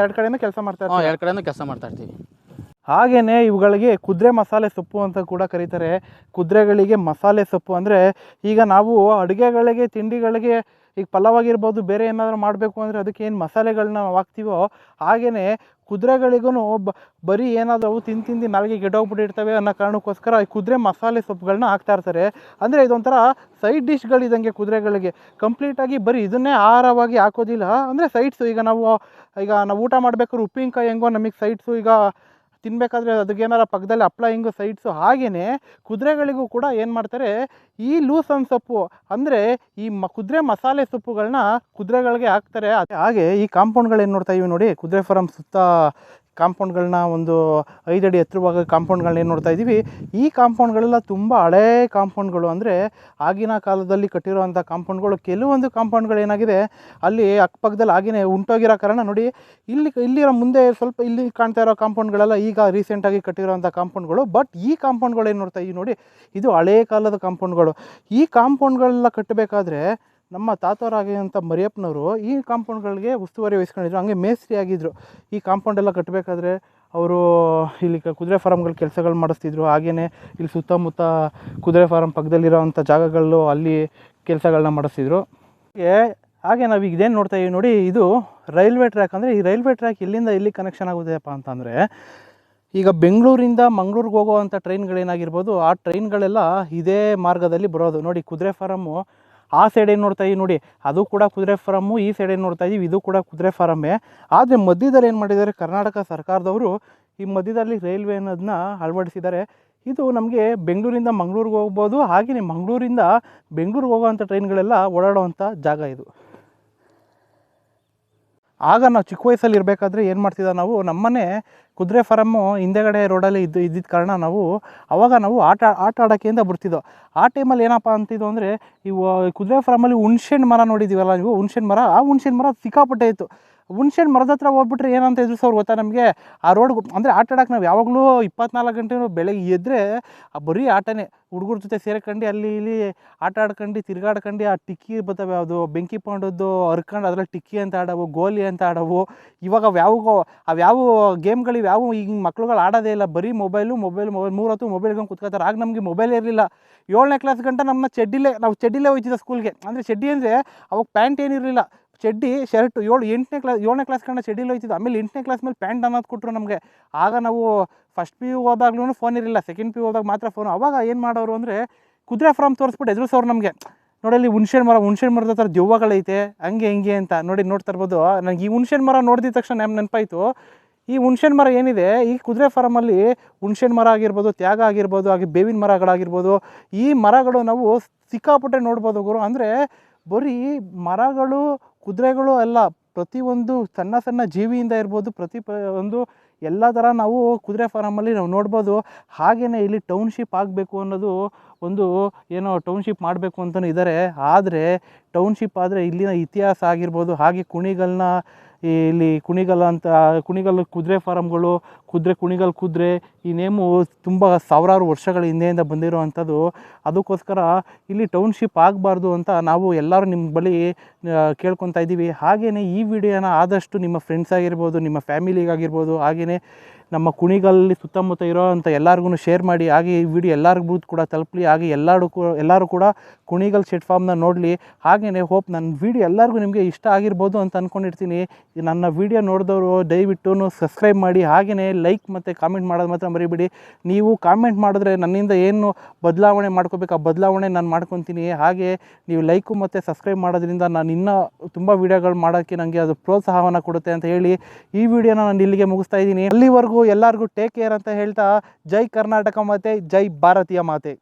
ಎರಡು ಕಡೆಯಿಂದ ಕೆಲಸ ಮಾಡ್ತಾರೆ ಎರಡು ಕಡೆನೂ ಕೆಲಸ ಮಾಡ್ತಾ ಇರ್ತೀವಿ. ಹಾಗೇನೆ ಇವುಗಳಿಗೆ ಕುದುರೆ ಮಸಾಲೆ ಸೊಪ್ಪು ಅಂತ ಕೂಡ ಕರೀತಾರೆ. ಕುದುರೆಗಳಿಗೆ ಮಸಾಲೆ ಸೊಪ್ಪು ಅಂದರೆ ಈಗ ನಾವು ಅಡುಗೆಗಳಿಗೆ, ತಿಂಡಿಗಳಿಗೆ ಈಗ ಪಲ್ಲವಾಗಿರ್ಬೋದು, ಬೇರೆ ಏನಾದರೂ ಮಾಡಬೇಕು ಅಂದರೆ ಅದಕ್ಕೆ ಏನು ಮಸಾಲೆಗಳನ್ನ ನಾವು ಹಾಕ್ತೀವೋ ಹಾಗೆಯೇ ಕುದುರೆಗಳಿಗೂ ಬ, ಬರೀ ಏನಾದರೂ ಅವು ತಿಂದು ತಿಂದು ನಾಲ್ಗೆ ಗೆಡೋಗ್ಬಿಟ್ಟಿರ್ತವೆ ಅನ್ನೋ ಕಾರಣಕ್ಕೋಸ್ಕರ ಈ ಕುದುರೆ ಮಸಾಲೆ ಸೊಪ್ಪುಗಳನ್ನ ಹಾಕ್ತಾ ಇರ್ತಾರೆ. ಅಂದರೆ ಇದೊಂಥರ ಸೈಡ್ ಡಿಶ್ಗಳಿದಂಗೆ ಕುದುರೆಗಳಿಗೆ. ಕಂಪ್ಲೀಟಾಗಿ ಬರೀ ಇದನ್ನೇ ಆಹಾರವಾಗಿ ಹಾಕೋದಿಲ್ಲ. ಅಂದರೆ ಸೈಡ್ಸು ಈಗ ನಾವು ಈಗ ನಾವು ಊಟ ಮಾಡಬೇಕಾದ್ರೆ ಉಪ್ಪಿನಕಾಯಿ ಹೆಂಗೋ ನಮಗೆ ಸೈಡ್ಸು ಈಗ ತಿನ್ಬೇಕಾದ್ರೆ ಅದಕ್ಕೆ ಏನಾರ ಪಕ್ಕದಲ್ಲಿ ಹಪ್ಳ, ಹಿಂಗು, ಸೈಡ್ಸು ಹಾಗೆಯೇ ಕುದುರೆಗಳಿಗೂ ಕೂಡ ಏನು ಮಾಡ್ತಾರೆ, ಈ ಲೂಸನ್ ಸೊಪ್ಪು ಅಂದರೆ ಈ ಮ, ಕುದುರೆ ಮಸಾಲೆ ಸೊಪ್ಪುಗಳನ್ನ ಕುದುರೆಗಳಿಗೆ ಹಾಕ್ತಾರೆ. ಹಾಗೆ ಈ ಕಾಂಪೌಂಡ್ಗಳು ಏನು ನೋಡ್ತಾ ಇವೆ ನೋಡಿ, ಕುದುರೆ ಫಾರಮ್ ಸುತ್ತ ಕಾಂಪೌಂಡ್ಗಳನ್ನ ಒಂದು ಐದು ಅಡಿ ಎತ್ತರವಾಗ ಕಾಂಪೌಂಡ್ಗಳನ್ನ ಏನು ನೋಡ್ತಾ ಇದ್ದೀವಿ. ಈ ಕಾಂಪೌಂಡ್ಗಳೆಲ್ಲ ತುಂಬ ಹಳೇ ಕಾಂಪೌಂಡ್ಗಳು. ಅಂದರೆ ಆಗಿನ ಕಾಲದಲ್ಲಿ ಕಟ್ಟಿರುವಂಥ ಕಾಂಪೌಂಡ್ಗಳು ಕೆಲವೊಂದು ಕಾಂಪೌಂಡ್ಗಳು ಏನಾಗಿದೆ, ಅಲ್ಲಿ ಅಕ್ಕಪಕ್ಕದಲ್ಲಿ ಆಗಿನೇ ಉಂಟೋಗಿರೋ ಕಾರಣ ನೋಡಿ, ಇಲ್ಲಿ ಇಲ್ಲಿರೋ ಮುಂದೆ ಸ್ವಲ್ಪ ಇಲ್ಲಿ ಕಾಣ್ತಾ ಇರೋ ಕಾಂಪೌಂಡ್ಗಳೆಲ್ಲ ಈಗ ರೀಸೆಂಟಾಗಿ ಕಟ್ಟಿರೋಂಥ ಕಾಂಪೌಂಡ್ಗಳು. ಬಟ್ ಈ ಕಾಂಪೌಂಡ್ಗಳು ಏನು ನೋಡ್ತಾ ಇದ್ದೀವಿ ನೋಡಿ, ಇದು ಹಳೆ ಕಾಲದ ಕಾಂಪೌಂಡ್ಗಳು. ಈ ಕಾಂಪೌಂಡ್ಗಳೆಲ್ಲ ಕಟ್ಟಬೇಕಾದ್ರೆ ನಮ್ಮ ತಾತವರಾಗಿರುವಂಥ ಮರಿಯಪ್ಪನವರು ಈ ಕಾಂಪೌಂಡ್ಗಳಿಗೆ ಉಸ್ತುವಾರಿ ವಹಿಸ್ಕೊಂಡಿದ್ರು. ಹಂಗೆ ಮೇಸ್ತ್ರಿ ಆಗಿದ್ದರು ಈ ಕಾಂಪೌಂಡ್ ಎಲ್ಲ ಕಟ್ಟಬೇಕಾದ್ರೆ ಅವರು ಇಲ್ಲಿ ಕುದುರೆ ಫಾರಮ್ಗಳು ಕೆಲಸಗಳು ಮಾಡಿಸ್ತಿದ್ರು. ಹಾಗೆಯೇ ಇಲ್ಲಿ ಸುತ್ತಮುತ್ತ ಕುದುರೆ ಫಾರಮ್ ಪಕ್ಕದಲ್ಲಿರೋವಂಥ ಜಾಗಗಳು ಅಲ್ಲಿ ಕೆಲಸಗಳನ್ನ ಮಾಡಿಸ್ತಿದ್ರು. ಹಾಗೆ ಹಾಗೆ ನಾವು ಈಗ ಇದೇನು ನೋಡ್ತಾ ಇದ್ದೀವಿ ನೋಡಿ, ಇದು ರೈಲ್ವೆ ಟ್ರ್ಯಾಕ್. ಅಂದರೆ ಈ ರೈಲ್ವೆ ಟ್ರ್ಯಾಕ್ ಇಲ್ಲಿಂದ ಇಲ್ಲಿ ಕನೆಕ್ಷನ್ ಆಗುತ್ತಪ್ಪ ಅಂತಂದರೆ, ಈಗ ಬೆಂಗಳೂರಿಂದ ಮಂಗಳೂರಿಗೆ ಹೋಗುವಂಥ ಟ್ರೈನ್ಗಳೇನಾಗಿರ್ಬೋದು ಆ ಟ್ರೈನ್ಗಳೆಲ್ಲ ಇದೇ ಮಾರ್ಗದಲ್ಲಿ ಬರೋದು. ನೋಡಿ, ಕುದುರೆ ಫಾರಮ್ಮು ಆ ಸೈಡ್ ಏನು ನೋಡ್ತಾ ಇದೀವಿ ನೋಡಿ, ಅದು ಕೂಡ ಕುದುರೆ ಫಾರಮ್ಮು ಈ ಸೈಡ್ ಏನು ನೋಡ್ತಾ ಇದೀವಿ, ಇದು ಕೂಡ ಕುದುರೆ ಫಾರಮ್ಮೇ ಆದರೆ ಮಧ್ಯದಲ್ಲಿ ಏನು ಮಾಡಿದ್ದಾರೆ, ಕರ್ನಾಟಕ ಸರ್ಕಾರದವರು ಈ ಮಧ್ಯದಲ್ಲಿ ರೈಲ್ವೆ ಅನ್ನೋದನ್ನ ಅಳವಡಿಸಿದ್ದಾರೆ. ಇದು ನಮಗೆ ಬೆಂಗಳೂರಿಂದ ಮಂಗಳೂರಿಗೆ ಹೋಗ್ಬೋದು ಹಾಗೆಯೇ ಮಂಗಳೂರಿಂದ ಬೆಂಗಳೂರಿಗೆ ಹೋಗೋವಂಥ ಟ್ರೈನ್ಗಳೆಲ್ಲ ಓಡಾಡುವಂಥ ಜಾಗ ಇದು. ಆಗ ನಾವು ಚಿಕ್ಕ ವಯಸ್ಸಲ್ಲಿ ಇರಬೇಕಾದ್ರೆ ಏನು ಮಾಡ್ತಿದ್ದ ನಾವು, ನಮ್ಮನೆ ಕುದುರೆ ಫಾರಮ್ಮು ಹಿಂದೆಗಡೆ ರೋಡಲ್ಲಿ ಇದ್ದು ಇದ್ದಿದ್ದ ಕಾರಣ ನಾವು ಆವಾಗ ನಾವು ಆಟ ಆಟ ಆಡೋಕ್ಕೆ ಅಂತ ಬರ್ತಿದ್ದೋ. ಆ ಟೈಮಲ್ಲಿ ಏನಪ್ಪ ಅಂತಿದ್ದು ಅಂದರೆ, ಇವು ಕುದುರೆ ಫಾರಮಲ್ಲಿ ಹುಣ್ಸೆಣ್ಣು ಮರ ನೋಡಿದ್ದೀವಲ್ಲ ನೀವು ಹುಣ್ಸೆಣ್ಣು ಮರ, ಆ ಹುಣ್ಸೆಣ್ಣು ಮರ ಸಿಕ್ಕಾಪಟ್ಟೆ ಇತ್ತು. ಹುಣ್ಸೆಹಣ್ಣು ಮರದ ಹತ್ರ ಹೋಗ್ಬಿಟ್ರೆ ಏನಂತ ಎದುರಿಸೋರು ಗೊತ್ತಾ ನಮಗೆ? ಆ ರೋಡ್ ಅಂದರೆ ಆಟ ಆಡೋಕೆ ನಾವು ಯಾವಾಗಲೂ ಇಪ್ಪತ್ನಾಲ್ಕು ಗಂಟೆ ಬೆಳಗ್ಗೆ ಎದ್ದರೆ ಆ ಬರೀ ಆಟನೇ. ಹುಡುಗರ ಜೊತೆ ಸೇರ್ಕೊಂಡು, ಅಲ್ಲಿ ಇಲ್ಲಿ ಆಟ ಆಡ್ಕೊಂಡು, ತಿರ್ಗಾಡ್ಕೊಂಡು, ಆ ಟಿಕ್ಕಿ ಬರ್ತವೆ ಅದು ಬೆಂಕಿ ಪಾಂಡದ್ದು ಹರ್ಕೊಂಡು ಅದ್ರಲ್ಲಿ ಟಿಕ್ಕಿ ಅಂತ ಆಡವು, ಗೋಲಿ ಅಂತ ಆಡವು. ಇವಾಗ ಅವ್ಯಾವ ಅವ್ಯಾವ ಗೇಮ್ಗಳು ಯಾವ ಈಗ ಮಕ್ಳುಗಳು ಆಡೋದೇ ಇಲ್ಲ. ಬರೀ ಮೊಬೈಲು, ಮೊಬೈಲ್ ಮೊಬೈಲ್. ಮೂರು ಹೊತ್ತು ಮೊಬೈಲ್ ಹಿಡ್ಕೊಂಡು ಕುತ್ಕೋತಾರೆ. ಆಗ ನಮಗೆ ಮೊಬೈಲ್ ಇರಲಿಲ್ಲ. ಏಳನೇ ಕ್ಲಾಸ್ ಗಂಟ ನಮ್ಮ ಚಡ್ಡಿಲೇ ನಾವು ಚಡ್ಡಿಲೇ ಹೋಯ್ತಿದ್ದ ಸ್ಕೂಲ್ಗೆ ಅಂದರೆ ಚಡ್ಡಿ ಅಂದರೆ ಅವಾಗ ಪ್ಯಾಂಟ್ ಏನಿರಲಿಲ್ಲ ಚಡ್ಡಿ ಶರ್ಟ್ ಏಳು ಎಂಟನೇ ಕ್ಲಾಸ್ ಏಳನೇ ಕ್ಲಾಸ್ ಕಂಡ ಚಡ್ಡಿಲಿ ಹೋಯ್ತಿದ್ದು. ಆಮೇಲೆ ಎಂಟನೇ ಕ್ಲಾಸ್ ಮೇಲೆ ಪ್ಯಾಂಟ್ ಅನ್ನೋದು ಕೊಟ್ಟರು ನಮಗೆ. ಆಗ ನಾವು ಫಸ್ಟ್ ಪಿ ಯು ಹೋದಾಗ್ಲೂ ಫೋನ್ ಇರಲಿಲ್ಲ. ಸೆಕೆಂಡ್ ಪಿ ಯು ಹೋದಾಗ ಮಾತ್ರ ಫೋನ್ ಅವಾಗ ಏನು ಮಾಡೋರು ಅಂದರೆ ಕುದುರೆ ಫಾರ್ಮ್ ತೋರಿಸ್ಬಿಟ್ಟು ಎದುರಿಸೋರು ನಮಗೆ ನೋಡಲ್ಲಿ ಹುಣ್ಸೆಹಣ್ಣು ಮರ, ಹುಣ್ಸೆನ್ ಮರದ ಹತ್ರ ದೆವ್ವಗಳೈತೆ ಹಂಗೆ, ಹಿಂಗೆ ಅಂತ. ನೋಡಿ ನೋಡ್ತಾ ಇರ್ಬೋದು ನನಗೆ ಈ ಹುಣ್ಸೆಹಣ್ಣು ಮರ ನೋಡಿದ ತಕ್ಷಣ ನಮ್ಮ ನೆನಪಾಯಿತು. ಈ ಹುಣ್ಸೆಹಣ್ಣು ಮರ ಏನಿದೆ? ಈ ಕುದುರೆ ಫಾರಮಲ್ಲಿ ಹುಣ್ಸೆಹಣ್ಣು ಮರ ಆಗಿರ್ಬೋದು, ತ್ಯಾಗ ಆಗಿರ್ಬೋದು, ಹಾಗೆ ಬೇವಿನ ಮರಗಳಾಗಿರ್ಬೋದು, ಈ ಮರಗಳು ನಾವು ಸಿಕ್ಕಾಪಟ್ಟೆ ನೋಡ್ಬೋದು ಗುರು. ಅಂದರೆ ಬರೀ ಮರಗಳು, ಕುದುರೆಗಳು ಅಲ್ಲ ಪ್ರತಿಯೊಂದು ಸಣ್ಣ ಸಣ್ಣ ಜೀವಿಯಿಂದ ಇರ್ಬೋದು, ಪ್ರತಿ ಒಂದು ಎಲ್ಲ ಥರ ನಾವು ಕುದುರೆ ಫಾರಮಲ್ಲಿ ನಾವು ನೋಡ್ಬೋದು. ಹಾಗೇ ಇಲ್ಲಿ ಟೌನ್ಶಿಪ್ ಆಗಬೇಕು ಅನ್ನೋದು ಒಂದು ಏನೋ ಟೌನ್ಶಿಪ್ ಮಾಡಬೇಕು ಅಂತಲೂ ಇದ್ದಾರೆ ಆದರೆ ಟೌನ್ಶಿಪ್ ಆದರೆ ಇಲ್ಲಿನ ಇತಿಹಾಸ ಆಗಿರ್ಬೋದು, ಹಾಗೆ ಕುಣಿಗಲ್ನ ಇಲ್ಲಿ ಕುಣಿಗಲ್ ಅಂತ, ಕುಣಿಗಲ್ ಕುದುರೆ ಫಾರಮ್ಗಳು ಕುದುರೆ ಕುಣಿಗಲ್ ಕುದುರೆ ಈ ನೇಮು ತುಂಬ ಸಾವಿರಾರು ವರ್ಷಗಳ ಹಿಂದೆಯಿಂದ ಬಂದಿರೋ ಅಂಥದ್ದು ಅದಕ್ಕೋಸ್ಕರ ಇಲ್ಲಿ ಟೌನ್ಶಿಪ್ ಆಗಬಾರ್ದು ಅಂತ ನಾವು ಎಲ್ಲರೂ ನಿಮ್ಮ ಬಳಿ ಕೇಳ್ಕೊತಾ ಇದ್ದೀವಿ. ಹಾಗೆಯೇ ಈ ವಿಡಿಯೋನ ಆದಷ್ಟು ನಿಮ್ಮ ಫ್ರೆಂಡ್ಸ್ ಆಗಿರ್ಬೋದು, ನಿಮ್ಮ ಫ್ಯಾಮಿಲಿಗಾಗಿರ್ಬೋದು ಹಾಗೆಯೇ ನಮ್ಮ ಕುಣಿಗಲ್ಲಿ ಸುತ್ತಮುತ್ತ ಇರೋ ಅಂಥ ಎಲ್ಲರಿಗೂ ಶೇರ್ ಮಾಡಿ, ಹಾಗೆ ಈ ವಿಡಿಯೋ ಎಲ್ಲರಿಗೂ ಕೂಡ ತಲುಪಲಿ, ಹಾಗೆ ಎಲ್ಲರೂ ಎಲ್ಲರೂ ಕೂಡ ಕುಣಿಗಲ್ ಶೆಟ್ ಫಾರ್ಮ್ನ ನೋಡಲಿ. ಹಾಗೆಯೇ ಹೋಪ್ ನನ್ನ ವಿಡಿಯೋ ಎಲ್ಲರಿಗೂ ನಿಮಗೆ ಇಷ್ಟ ಆಗಿರ್ಬೋದು ಅಂತ ಅಂದ್ಕೊಂಡಿರ್ತೀನಿ ನನ್ನ ವಿಡಿಯೋ ನೋಡಿದವರು ದಯವಿಟ್ಟು ಸಬ್ಸ್ಕ್ರೈಬ್ ಮಾಡಿ ಹಾಗೆಯೇ ಲೈಕ್ ಮತ್ತು ಕಾಮೆಂಟ್ ಮಾಡೋದು ಮಾತ್ರ ಮರಿಬೇಡಿ. ನೀವು ಕಾಮೆಂಟ್ ಮಾಡಿದ್ರೆ ನನ್ನಿಂದ ಏನು ಬದಲಾವಣೆ ಮಾಡ್ಕೋಬೇಕು, ಆ ಬದಲಾವಣೆ ನಾನು ಮಾಡ್ಕೊತೀನಿ. ಹಾಗೆ ನೀವು ಲೈಕು ಮತ್ತು ಸಬ್ಸ್ಕ್ರೈಬ್ ಮಾಡೋದ್ರಿಂದ ನಾನು ಇನ್ನೂ ತುಂಬ ವೀಡಿಯೋಗಳು ಮಾಡೋಕ್ಕೆ ನನಗೆ ಅದು ಪ್ರೋತ್ಸಾಹವನ್ನು ಕೊಡುತ್ತೆ ಅಂತ ಹೇಳಿ ಈ ವಿಡಿಯೋನ ನಾನು ಇಲ್ಲಿಗೆ ಮುಗಿಸ್ತಾ ಇದ್ದೀನಿ. ಅಲ್ಲಿವರೆಗೂ ಎಲ್ಲರಿಗೂ ಟೇಕ್ ಕೇರ್ ಅಂತ ಹೇಳ್ತಾ ಜೈ ಕರ್ನಾಟಕ ಮಾತೆ, ಜೈ ಭಾರತೀಯ ಮಾತೆ.